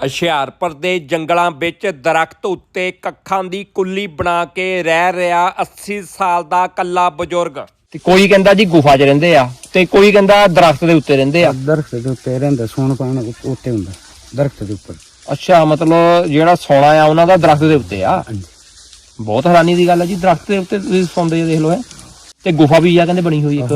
ਹੁਸ਼ਿਆਰਪੁਰ ਦੇ ਜੰਗਲਾਂ ਵਿੱਚ ਦਰਖਤ ਉੱਤੇ ਕੱਖਾਂ ਦੀ ਕੁੱਲੀ ਬਣਾ ਕੇ ਰਹਿ ਰਿਹਾ 80 ਸਾਲ ਦਾ ਕੱਲਾ ਬਜ਼ੁਰਗ। ਤੇ ਕੋਈ ਕਹਿੰਦਾ ਜੀ ਗੁਫਾ 'ਚ ਰਹਿੰਦੇ ਆ ਤੇ ਕੋਈ ਕਹਿੰਦਾ ਦਰਖਤ ਦੇ ਉੱਤੇ ਰਹਿੰਦੇ ਆ। ਦਰਖਤ ਦੇ ਉੱਤੇ ਰਹਿੰਦਾ ਸੌਣ ਪਾਣ ਉੱਤੇ ਹੁੰਦਾ ਦਰਖਤ ਦੇ ਉੱਪਰ। ਅੱਛਾ ਮਤਲਬ ਜਿਹੜਾ ਸੋਨਾ ਆ ਉਹਨਾਂ ਦਾ ਦਰਖਤ ਦੇ ਉੱਤੇ ਆ? ਬਹੁਤ ਹੈਰਾਨੀ ਦੀ ਗੱਲ ਆ ਜੀ ਦਰਖਤ ਦੇ ਉੱਤੇ ਤੁਸੀਂ ਸੌਂਦੇ ਦੇਖ ਲਓ ਹੈ ਤੇ ਗੁਫਾ ਵੀ ਆ ਕਹਿੰਦੇ ਬਣੀ ਹੋਈ ਇੱਕ।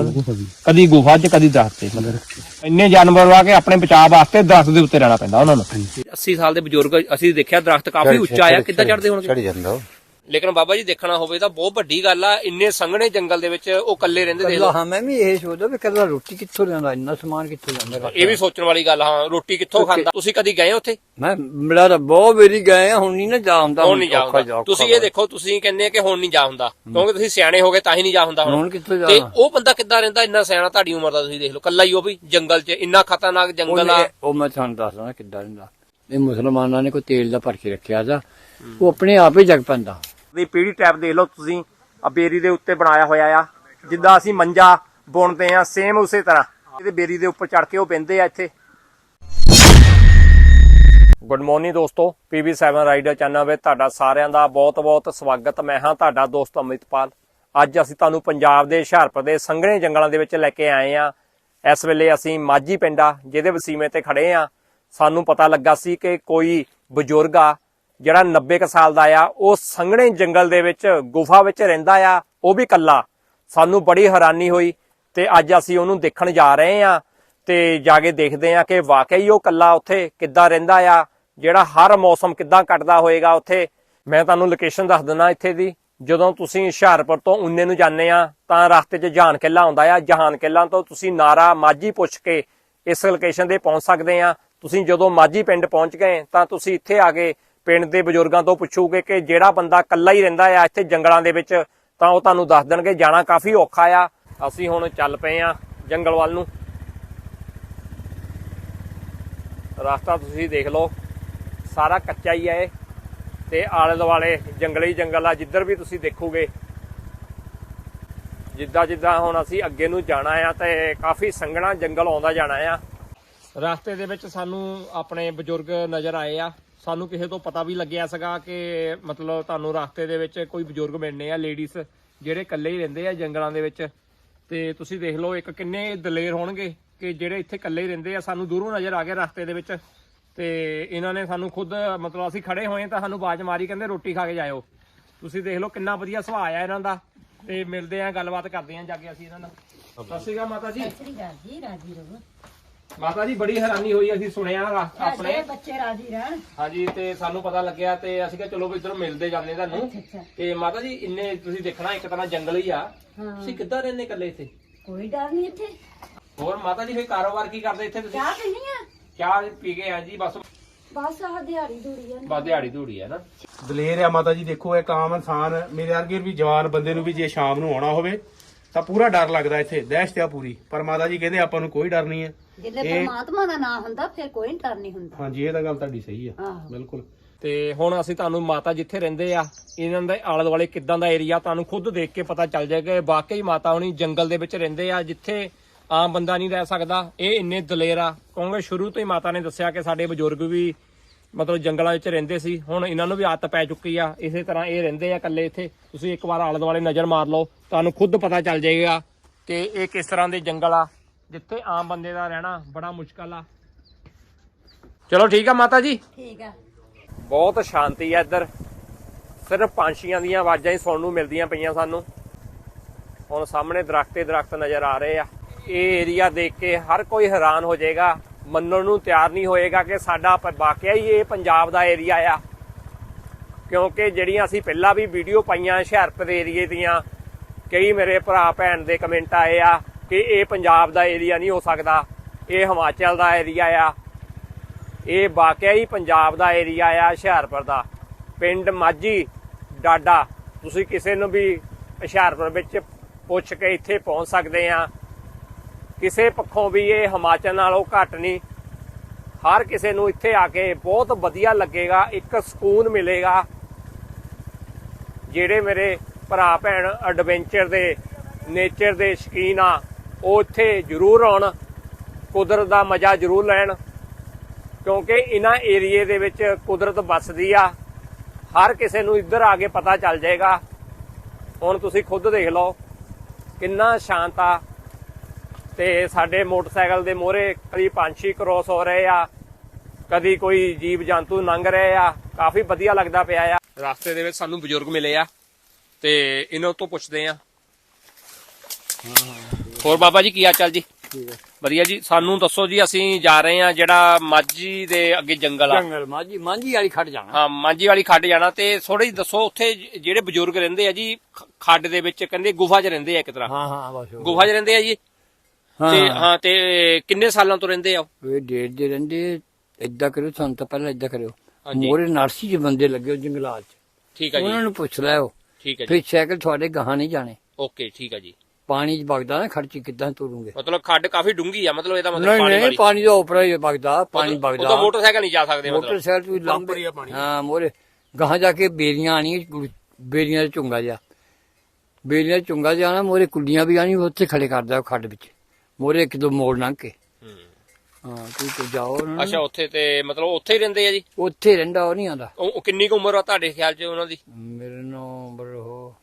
ਕਦੀ ਗੁਫਾ 'ਚ ਕਦੀ ਦਰਖਤ ਤੇ। ਮਤਲਬ ਇੰਨੇ ਜਾਨਵਰ ਆ ਕੇ ਆਪਣੇ ਬਚਾਅ ਵਾਸਤੇ ਦਰਖਤ ਦੇ ਉੱਤੇ ਰਹਿਣਾ ਪੈਂਦਾ ਉਹਨਾਂ ਨੂੰ। 80 ਸਾਲ ਦੇ ਬਜ਼ੁਰਗ ਅਸੀਂ ਦੇਖਿਆ ਦਰਖਤ ਕਾਫੀ ਉੱਚਾ ਆ ਕਿੱਦਾਂ ਚੜਦੇ ਹੋਣਗੇ? ਚੜ ਜਾਂਦਾ ਉਹ। ਲੇਕਿਨ ਬਾਬਾ ਜੀ ਦੇਖਣਾ ਹੋਵੇ ਤਾਂ ਬਹੁਤ ਵੱਡੀ ਗੱਲ ਆ ਇੰਨੇ ਸੰਘਣੇ ਜੰਗਲ ਦੇ ਵਿੱਚ ਉਹ ਇਕੱਲੇ ਰਹਿੰਦੇ ਦੇਖ ਲਓ। ਹਾਂ ਮੈਂ ਵੀ ਇਹ ਸੋਚਦਾ ਵੀ ਕੱਲਾ ਰੋਟੀ ਕਿੱਥੋਂ ਲਿਆਉਂਦਾ ਇੰਨਾ ਸਮਾਨ ਕਿੱਥੋਂ ਲਿਆਉਂਦਾ? ਇਹ ਵੀ ਸੋਚਣ ਵਾਲੀ ਗੱਲ ਹਾਂ ਰੋਟੀ ਕਿੱਥੋਂ ਖਾਂਦਾ? ਤੁਸੀਂ ਕਦੀ ਗਏ ਉੱਥੇ? ਮੈਂ ਮਿਲਾ ਤਾਂ ਬਹੁਤ ਵਾਰੀ ਗਏ ਆ ਹੁਣ ਨਹੀਂ ਨਾ ਜਾ ਹੁੰਦਾ ਹੁਣ ਨਹੀਂ ਜਾ ਹੁੰਦਾ। ਤੁਸੀਂ ਇਹ ਦੇਖੋ ਤੁਸੀਂ ਕਹਿੰਦੇ ਆ ਕਿ ਹੁਣ ਨਹੀਂ ਜਾ ਹੁੰਦਾ। ਕਿਉਂਕਿ ਤੁਸੀਂ ਸਿਆਣੇ ਹੋ ਗਏ ਤਾਂ ਹੀ ਨਹੀਂ ਜਾ ਹੁੰਦਾ ਹੁਣ। ਤੇ ਉਹ ਬੰਦਾ ਕਿੱਦਾਂ ਰਹਿੰਦਾ ਇੰਨਾ ਸਿਆਣਾ ਤੁਹਾਡੀ ਉਮਰ ਦਾ ਤੁਸੀਂ ਦੇਖ ਲਓ। ਕੱਲਾ ਹੀ ਉਹ ਵੀ ਜੰਗਲ 'ਚ ਇੰਨਾ ਖਤਰਨਾਕ ਜੰਗਲ ਆ। ਉਹ ਮੈਂ ਤੁਹਾਨੂੰ ਦੱਸਦਾ ਕਿੱਦਾਂ ਰਹਿੰਦਾ। ਇਹ ਮੁਸਲਮਾਨਾਂ ਨੇ ਕੋਈ ਤੇਲ ਦਾ ਭਰ ਕੇ ਰੱਖਿਆ ਦਾ ਉਹ ਆਪਣੇ ਆਪ ਹੀ ਜਗ ਪੈਂਦਾ। ਦੀ ਪੀੜੀ ਟੈਪ ਦੇਖ ਲਓ ਤੁਸੀਂ। ਆ ਬੇਰੀ ਦੇ ਉੱਤੇ ਬਣਾਇਆ ਹੋਇਆ ਆ। ਜਿੱਦਾਂ ਅਸੀਂ ਮੰਜਾ ਬੁਣਦੇ ਆ ਸੇਮ ਉਸੇ ਤਰ੍ਹਾਂ। ਇਹਦੇ ਬੇਰੀ ਦੇ ਉੱਪਰ ਚੜ ਕੇ ਉਹ ਬਹਿੰਦੇ ਆ ਇੱਥੇ। ਗੁੱਡ ਮਾਰਨਿੰਗ ਦੋਸਤੋ PB7 ਰਾਈਡਰ ਚੈਨਲ ਵਿੱਚ ਤੁਹਾਡਾ ਸਾਰਿਆਂ ਦਾ ਬਹੁਤ-ਬਹੁਤ ਸਵਾਗਤ। ਮੈਂ ਹਾਂ ਤੁਹਾਡਾ ਦੋਸਤ ਅਮਿਤਪਾਲ। ਅੱਜ ਅਸੀਂ ਤੁਹਾਨੂੰ ਪੰਜਾਬ ਦੇ ਹੁਸ਼ਿਆਰਪੁਰ ਦੇ ਸੰਘਣੇ ਜੰਗਲਾਂ ਦੇ ਵਿੱਚ ਲੈ ਕੇ ਆਏ ਆ। ਇਸ ਵੇਲੇ ਅਸੀਂ ਮਾਝੀ ਪਿੰਡਾ ਜਿਹਦੇ ਵਸੀਮੇ ਤੇ ਖੜੇ ਆ। ਸਾਨੂੰ ਪਤਾ ਲੱਗਾ ਸੀ ਕਿ ਕੋਈ ਬਜ਼ੁਰਗ ਆ ਜਿਹੜਾ 90 ਕੁ ਸਾਲ ਦਾ ਆ, ਉਹ ਸੰਘਣੇ ਜੰਗਲ ਦੇ ਵਿੱਚ, ਗੁਫਾ ਵਿੱਚ ਰਹਿੰਦਾ ਆ, ਉਹ ਵੀ ਕੱਲਾ ਸਾਨੂੰ ਬੜੀ ਹੈਰਾਨੀ ਹੋਈ ਤੇ ਅੱਜ ਅਸੀਂ ਉਹਨੂੰ ਦੇਖਣ ਜਾ ਰਹੇ ਆ ਤੇ ਜਾ ਕੇ ਦੇਖਦੇ ਆ ਕਿ ਵਾਕਈ ਉਹ ਕੱਲਾ ਉੱਥੇ ਕਿੱਦਾਂ ਰਹਿੰਦਾ ਆ, ਜਿਹੜਾ ਹਰ ਮੌਸਮ ਕਿੱਦਾਂ ਕੱਟਦਾ ਹੋਏਗਾ ਉੱਥੇ। ਮੈਂ ਤੁਹਾਨੂੰ ਲੋਕੇਸ਼ਨ ਦੱਸ ਦਿੰਦਾ ਇੱਥੇ ਦੀ। ਜਦੋਂ ਤੁਸੀਂ ਹੁਸ਼ਿਆਰਪੁਰ ਤੋਂ ਉਨੇ ਨੂੰ ਜਾਂਦੇ ਆ, ਤਾਂ ਰਸਤੇ 'ਚ ਜਹਾਨ ਕਿੱਲਾ ਆਉਂਦਾ ਆ, ਜਹਾਨ ਕਿੱਲਾ ਤੋਂ ਤੁਸੀਂ ਨਾਰਾ ਮਾਝੀ ਪੁੱਛ ਕੇ ਇਸ ਲੋਕੇਸ਼ਨ ਤੇ ਪਹੁੰਚ ਸਕਦੇ ਆ। ਤੁਸੀਂ ਜਦੋਂ ਮਾਝੀ ਪਿੰਡ ਪਹੁੰਚ ਗਏ, ਤਾਂ ਤੁਸੀਂ ਇੱਥੇ ਆ ਕੇ ਪਿੰਡ ਦੇ ਬਜ਼ੁਰਗਾਂ ਤੋਂ ਪੁੱਛੋਗੇ ਕਿ ਜਿਹੜਾ ਬੰਦਾ ਇਕੱਲਾ ਹੀ ਰਹਿੰਦਾ ਆ ਇੱਥੇ ਜੰਗਲਾਂ ਦੇ ਵਿੱਚ, ਤਾਂ ਉਹ ਤੁਹਾਨੂੰ ਦੱਸ ਦੇਣਗੇ, ਜਾਣਾ ਕਾਫੀ ਔਖਾ ਆ। ਅਸੀਂ ਹੁਣ ਚੱਲ ਪਏ ਆ ਜੰਗਲ ਵੱਲ ਨੂੰ। ਰਸਤਾ ਤੁਸੀਂ ਦੇਖ ਲਓ, ਸਾਰਾ ਕੱਚਾ ਹੀ ਹੈ ਤੇ ਆਲੇ ਦੁਆਲੇ ਜੰਗਲੀ ਜੰਗਲ ਆ, ਜਿੱਧਰ ਵੀ ਤੁਸੀਂ ਦੇਖੋਗੇ। ਜਿੱਦਾਂ ਜਿੱਦਾਂ ਹੁਣ ਅਸੀਂ ਅੱਗੇ ਨੂੰ ਜਾਣਾ ਆ, ਤੇ ਕਾਫੀ ਸੰਘਣਾ ਜੰਗਲ ਆਉਂਦਾ ਜਾਣਾ ਆ। ਰਸਤੇ ਦੇ ਵਿੱਚ ਸਾਨੂੰ ਆਪਣੇ ਬਜ਼ੁਰਗ ਨਜ਼ਰ ਆਏ ਆ। ਸਾਨੂੰ ਕਿਸੇ ਤੋਂ ਪਤਾ ਵੀ ਲੱਗਿਆ ਸੀਗਾ ਕਿ ਮਤਲਬ ਤੁਹਾਨੂੰ ਰਸਤੇ ਦੇ ਵਿੱਚ ਕੋਈ ਬਜ਼ੁਰਗ ਮਿਲਣੇ ਆ ਲੇਡੀਜ਼ ਜਿਹੜੇ ਇਕੱਲੇ ਹੀ ਰਹਿੰਦੇ ਆ ਜੰਗਲਾਂ ਦੇ ਵਿੱਚ। ਤੇ ਤੁਸੀਂ ਦੇਖ ਲਓ ਇੱਕ ਕਿੰਨੇ ਦਲੇਰ ਹੋਣਗੇ ਕਿ ਜਿਹੜੇ ਇੱਥੇ ਇਕੱਲੇ ਹੀ ਰਹਿੰਦੇ ਆ, ਸਾਨੂੰ ਦੂਰੋਂ ਨਜ਼ਰ ਆ ਗਏ ਰਸਤੇ ਦੇ ਵਿੱਚ। ਤੇ ਇਹਨਾਂ ਨੇ ਸਾਨੂੰ ਖੁਦ, ਮਤਲਬ ਅਸੀਂ ਖੜੇ ਹੋਏ ਤਾਂ ਸਾਨੂੰ ਆਵਾਜ਼ ਮਾਰੀ, ਕਹਿੰਦੇ ਰੋਟੀ ਖਾ ਕੇ ਜਾਇਓ। ਤੁਸੀਂ ਦੇਖ ਲਓ ਕਿੰਨਾ ਵਧੀਆ ਸੁਭਾਅ ਆ ਇਹਨਾਂ ਦਾ। ਤੇ ਮਿਲਦੇ ਆ, ਗੱਲਬਾਤ ਕਰਦੇ ਆ ਜਾ ਕੇ ਅਸੀਂ ਇਹਨਾਂ ਨਾਲ। ਸਤਿ ਸ਼੍ਰੀ ਅਕਾਲ ਮਾਤਾ ਜੀ। ਸ੍ਰੀ ਅਕਾਲ ਜੀ, ਰਾਜੀ ਰਹੋ। ਮਾਤਾ ਜੀ ਬੜੀ ਹੈਰਾਨੀ ਹੋਈ ਅਸੀਂ ਸੁਣਿਆ ਰਾ- ਆਪਣੇ। ਸਾਡੇ ਬੱਚੇ ਰਾਜੀ ਰਹਿਣ। ਹਾਂਜੀ ਤੇ ਸਾਨੂੰ ਪਤਾ ਲੱਗਿਆ ਤੇ ਅਸੀਂ ਕਿਹਾ ਚਲੋ ਵੀ ਇੱਧਰ ਮਿਲਦੇ ਜਾਂਦੇ ਤੁਹਾਨੂੰ। ਅੱਛਾ ਤੇ ਮਾਤਾ ਜੀ ਇੰਨੇ ਤੁਸੀਂ ਦੇਖਣਾ ਇੱਕ ਤਰ੍ਹਾਂ ਜੰਗਲ ਹੀ ਆ। ਹਾਂ। ਤੁਸੀਂ ਕਿੱਦਾਂ ਰਹਿੰਦੇ ਇਕੱਲੇ ਇੱਥੇ? ਕੋਈ ਡਰ ਨਹੀਂ ਇੱਥੇ। ਹੋਰ ਮਾਤਾ ਜੀ ਫੇ ਕਾਰੋਬਾਰ ਕੀ ਕਰਦੇ ਇੱਥੇ ਤੁਸੀਂ? ਚਾਹ ਪੀਣੀ ਆ? ਚਾਹ ਪੀ ਕੇ ਆ ਜੀ ਬਸ। ਬਸ ਆਹ ਦਿਹਾੜੀ ਦੂੜੀ ਆ। ਬਸ ਦਿਹਾੜੀ ਧੂੜੀ ਆ ਨਾ। ਦਲੇਰ ਆ ਮਾਤਾ ਜੀ ਦੇਖੋ ਇੱਕ ਆਮ ਇਨਸਾਨ ਮੇਰੇ ਵਰਗੇ ਵੀ ਜਵਾਨ ਬੰਦੇ ਨੂੰ ਵੀ ਜੇ ਸ਼ਾਮ ਨੂੰ ਆਉਣਾ ਹੋਵੇ ਤਾਂ ਪੂਰਾ ਡਰ ਲੱਗਦਾ ਇੱਥੇ ਦਹਿਸ਼ਤ ਆ ਪੂਰੀ। ਪਰ ਮਾਤਾ ਜੀ ਕਹਿੰਦੇ ਆਪਾਂ ਨੂੰ ਕੋਈ ਡਰ ਨਹੀਂ ਹੈ। ਜਿੱਲੇ ਇਹ- ਪਰਮਾਤਮਾ ਦਾ ਨਾਮ ਹੁੰਦਾ ਫਿਰ ਕੋਈ ਡਰ ਨਹੀਂ ਹੁੰਦਾ। ਹਾਂਜੀ ਇਹ ਤਾਂ ਗੱਲ ਤੁਹਾਡੀ ਸਹੀ ਆ। ਆਹੋ। ਬਿਲਕੁਲ। ਤੇ ਹੁਣ ਅਸੀਂ ਤੁਹਾਨੂੰ ਮਾਤਾ ਜਿੱਥੇ ਰਹਿੰਦੇ ਆ ਇਹਨਾਂ ਦੇ ਆਲੇ ਦੁਆਲੇ ਕਿੱਦਾਂ ਦਾ ਏਰੀਆ ਤੁਹਾਨੂੰ ਖੁਦ ਦੇਖ ਕੇ ਪਤਾ ਚੱਲ ਜਾਏਗਾ। ਕਿ ਵਾਕਈ ਮਾਤਾ ਹੁਣੀ ਜੰਗਲ ਦੇ ਵਿੱਚ ਰਹਿੰਦੇ ਆ ਜਿੱਥੇ ਆਮ ਬੰਦਾ ਨਹੀਂ ਰਹਿ ਸਕਦਾ। ਇਹ ਇੰਨੇ ਦਲੇਰ ਆ। ਕਿਉਂਕਿ ਸ਼ੁਰੂ ਤੋਂ ਹੀ ਮਾਤਾ ਨੇ ਦੱਸਿਆ ਕਿ ਸਾਡੇ ਬਜ਼ੁਰਗ ਵੀ ਮਤਲਬ ਜੰਗਲਾਂ ਵਿੱਚ ਰਹਿੰਦੇ ਸੀ ਹੁਣ ਇਹਨਾਂ ਨੂੰ ਵੀ ਆਦਤ ਪੈ ਚੁੱਕੀ ਆ। ਇਸੇ ਤਰ੍ਹਾਂ ਇਹ ਰਹਿੰਦੇ ਆ ਇਕੱਲੇ ਇੱਥੇ। ਤੁਸੀਂ ਇੱਕ ਵਾਰ ਆਲੇ ਦੁਆਲੇ ਨਜ਼ਰ ਮਾਰ ਲਓ ਤੁਹਾਨੂੰ ਖੁਦ ਪਤਾ ਚੱਲ ਜਾਏਗਾ ਕਿ ਇਹ ਕਿਸ ਤਰ੍ਹਾਂ ਦੇ ਜੰਗਲ ਆ ਜਿੱਥੇ ਆਮ ਬੰਦੇ ਦਾ ਰਹਿਣਾ ਬੜਾ ਮੁਸ਼ਕਲ ਆ। ਚਲੋ ਠੀਕ ਆ ਮਾਤਾ ਜੀ। ਠੀਕ ਆ। ਬਹੁਤ ਸ਼ਾਂਤੀ ਹੈ ਇੱਧਰ। ਸਿਰਫ ਪੰਛੀਆਂ ਦੀਆਂ ਆਵਾਜ਼ਾਂ ਹੀ ਸੁਣਨ ਨੂੰ ਮਿਲਦੀਆਂ ਪਈਆਂ ਸਾਨੂੰ। ਹੁਣ ਸਾਹਮਣੇ ਦਰਖਤੇ ਦਰਖਤ ਨਜ਼ਰ ਆ ਰਹੇ ਆ। ਇਹ ਏਰੀਆ ਦੇਖ ਕੇ ਹਰ ਕੋਈ ਹੈਰਾਨ ਹੋ ਜਾਏਗਾ ਮੰਨਣ ਨੂੰ ਤਿਆਰ ਨਹੀਂ ਹੋਏਗਾ ਕਿ ਸਾਡਾ ਵਾਕਿਆ ਹੀ ਇਹ ਪੰਜਾਬ ਦਾ ਏਰੀਆ ਆ। ਕਿਉਂਕਿ ਜਿਹੜੀਆਂ ਅਸੀਂ ਪਹਿਲਾਂ ਵੀ ਵੀਡੀਓ ਪਾਈਆਂ ਹੁਸ਼ਿਆਰਪੁਰ ਏਰੀਏ ਦੀਆਂ, ਕਈ ਮੇਰੇ ਭਰਾ ਭੈਣ ਦੇ ਕਮੈਂਟ ਆਏ ਆ ਕਿ ਇਹ ਪੰਜਾਬ ਦਾ ਏਰੀਆ ਨਹੀਂ ਹੋ ਸਕਦਾ, ਇਹ ਹਿਮਾਚਲ ਦਾ ਏਰੀਆ ਆ। ਇਹ ਵਾਕਿਆ ਹੀ ਪੰਜਾਬ ਦਾ ਏਰੀਆ ਆ ਹੁਸ਼ਿਆਰਪੁਰ ਦਾ। ਪਿੰਡ ਮਾਝੀ, ਡਾਡਾ, ਤੁਸੀਂ ਕਿਸੇ ਨੂੰ ਵੀ ਹੁਸ਼ਿਆਰਪੁਰ ਵਿੱਚ ਪੁੱਛ ਕੇ ਇੱਥੇ ਪਹੁੰਚ ਸਕਦੇ ਆ। ਕਿਸੇ ਪੱਖੋਂ ਵੀ ਇਹ ਹਿਮਾਚਲ ਨਾਲੋਂ ਘੱਟ ਨਹੀਂ। ਹਰ ਕਿਸੇ ਨੂੰ ਇੱਥੇ ਆ ਕੇ ਬਹੁਤ ਵਧੀਆ ਲੱਗੇਗਾ, ਇੱਕ ਸਕੂਨ ਮਿਲੇਗਾ। ਜਿਹੜੇ ਮੇਰੇ ਭਰਾ ਭੈਣ ਐਡਵੈਂਚਰ ਦੇ ਨੇਚਰ ਦੇ ਸ਼ੌਕੀਨ ਆ, ਉਹ ਇੱਥੇ ਜ਼ਰੂਰ ਆਉਣ, ਕੁਦਰਤ ਦਾ ਮਜ਼ਾ ਜ਼ਰੂਰ ਲੈਣ। ਕਿਉਂਕਿ ਇਹਨਾਂ ਏਰੀਏ ਦੇ ਵਿੱਚ ਕੁਦਰਤ ਵੱਸਦੀ ਆ। ਹਰ ਕਿਸੇ ਨੂੰ ਇੱਧਰ ਆ ਕੇ ਪਤਾ ਚੱਲ ਜਾਏਗਾ। ਹੁਣ ਤੁਸੀਂ ਖੁਦ ਦੇਖ ਲਓ, ਕਿੰਨਾ ਸ਼ਾਂਤ ਆ। ਤੇ ਸਾਡੇ ਮੋਟਰਸਾਈਕਲ ਦੇ ਮੋਹਰੇ ਕਦੀ ਪੰਛੀ ਕ੍ਰੋਸ ਹੋ ਰਹੇ ਆ ਕਦੀ ਕੋਈ ਜੀਵ ਜੰਤੂ ਲੰਘ ਰਹੇ ਆ ਕਾਫੀ ਵਧੀਆ ਲੱਗਦਾ ਪਿਆ ਆ। ਰਸਤੇ ਦੇ ਵਿੱਚ ਸਾਨੂੰ ਬਜ਼ੁਰਗ ਮਿਲੇ ਆ ਤੇ ਇਹਨਾਂ ਤੋਂ ਪੁੱਛਦੇ ਆ। ਹੋਰ ਬਾਬਾ ਜੀ ਕੀ ਹਾਲ ਚਾਲ ਜੀ ਵਧੀਆ ਜੀ ਸਾਨੂੰ ਦੱਸੋ ਜੀ ਅਸੀਂ ਜਾ ਰਹੇ ਆ ਜਿਹੜਾ ਮਾਝੀ ਦੇ ਅੱਗੇ ਜੰਗਲ ਆ। ਜੰਗਲ ਮਾਝੀ ਮਾਝੀ ਵਾਲੀ ਖੜ ਜਾਣਾ। ਹਾਂ ਮਾਝੀ ਵਾਲੀ ਖੱਡ ਜਾਣਾ ਤੇ ਥੋੜੀ ਜਿਹੀ ਦੱਸੋ ਉੱਥੇ ਜ- ਜਿਹੜੇ ਬਜ਼ੁਰਗ ਰਹਿੰਦੇ ਆ ਜੀ ਖੱਡ ਦੇ ਵਿੱਚ ਕਹਿੰਦੇ ਗੁਫਾ 'ਚ ਰਹਿੰਦੇ ਆ ਇੱਕ ਤਰ੍ਹਾਂ। ਹਾਂ ਹਾਂ ਬਸ। ਗੁਫਾ 'ਚ ਰਹਿੰਦੇ ਆ ਜੀ? ਤੇ ਹਾਂ। ਤੇ ਕਿੰਨੇ ਸਾਲਾਂ ਤੋਂ ਰਹਿੰਦੇ ਆ ਉਹ? ਡੇਢ ਦੇ ਰਹਿੰਦੇ ਏਦਾਂ ਕਰਿਓ ਸਾਨੂੰ ਤਾਂ ਪਹਿਲਾਂ ਏਦਾਂ ਕਰਿਓ। ਹਾਂਜੀ। ਮੋਰੇ ਨਰਸੀ ਦੇ ਬੰਦੇ ਲੱਗੇ ਹੋ ਜੰਗਲਾਤ ਚ। ਠੀਕ ਆ ਜੀ। ਉਹਨਾਂ ਨੂੰ ਪੁੱਛ ਲਿਓ। ਠੀਕ ਹੈ ਜੀ। ਫਿਰ ਸਾਈਕਲ ਤੁਹਾਡੇ ਗਾਹਾਂ ਨਹੀਂ ਜਾਣੇ। ਓਕੇ ਠੀਕ ਆ ਜੀ। ਪਾਣੀ ਚ ਵਗਦਾ ਨਾ ਖਰਚੀ ਕਿੱਦਾਂ ਤੁਰੂਗੇ? ਮਤਲਬ ਖੱਡ ਕਾਫੀ ਡੂੰਗੀ ਆ ਮਤਲਬ ਇਹਦਾ ਮਤਲਬ ਨਹੀਂ ਪਾਣੀ ਨਹੀਂ ਵਾਲੀ। ਪਾਣੀ ਦਾ ਉਪਰ ਹੀ ਵਗਦਾ ਪਾਣੀ ਉਹ ਤਾਂ ਵਗਦਾ ਮੋਟਰਸਾਈਕਲ ਨਹੀਂ ਜਾ ਸਕਦੇ ਮਤਲਬ। ਮੋਟਰਸਾਈਕਲ ਵੀ ਲੰਬੇ ਹਾਂ ਮੋਰੇ ਗਾਹਾਂ ਜਾ ਕੇ ਬੇਰੀਆਂ ਆਣੀਆਂ ਬੇਰੀਆਂ ਦਾ ਝੁੰਗਾ ਜਾ ਬੇਰੀਆਂ ਦਾ ਝੁੰਗਾ ਜਾਣਾ ਮੋਰੇ ਕੁੱਡੀਆਂ ਵੀ ਆਣੀ ਉੱਥੇ ਖੜੇ ਕਰਦਾ ਉਹ ਖੱਡ ਵਿੱਚ। ਮੋਰੇ ਇੱਕ ਦੋ ਮੋੜ ਲੰਘ ਕੇ। ਹੂੰ। ਤੁਸੀਂ ਜਾਓ ਨੂੰ। ਅੱਛਾ ਉੱਥੇ ਤੇ ਮਤਲਬ ਉੱਥੇ ਹੀ ਰਹਿੰਦੇ ਆ ਜੀ? ਉੱਥੇ ਰਹਿੰਦਾ ਉਹ ਨਹੀਂ ਆਂਦਾ ਉਹ ਉਹ ਕਿੰਨੀ ਕੁ ਉਮਰ ਆ ਤੁਹਾਡੇ ਖਿਆਲ 'ਚ ਉਹਨਾਂ ਦੀ? ਮੇਰੇ ਨੰਬਰ ਉਹ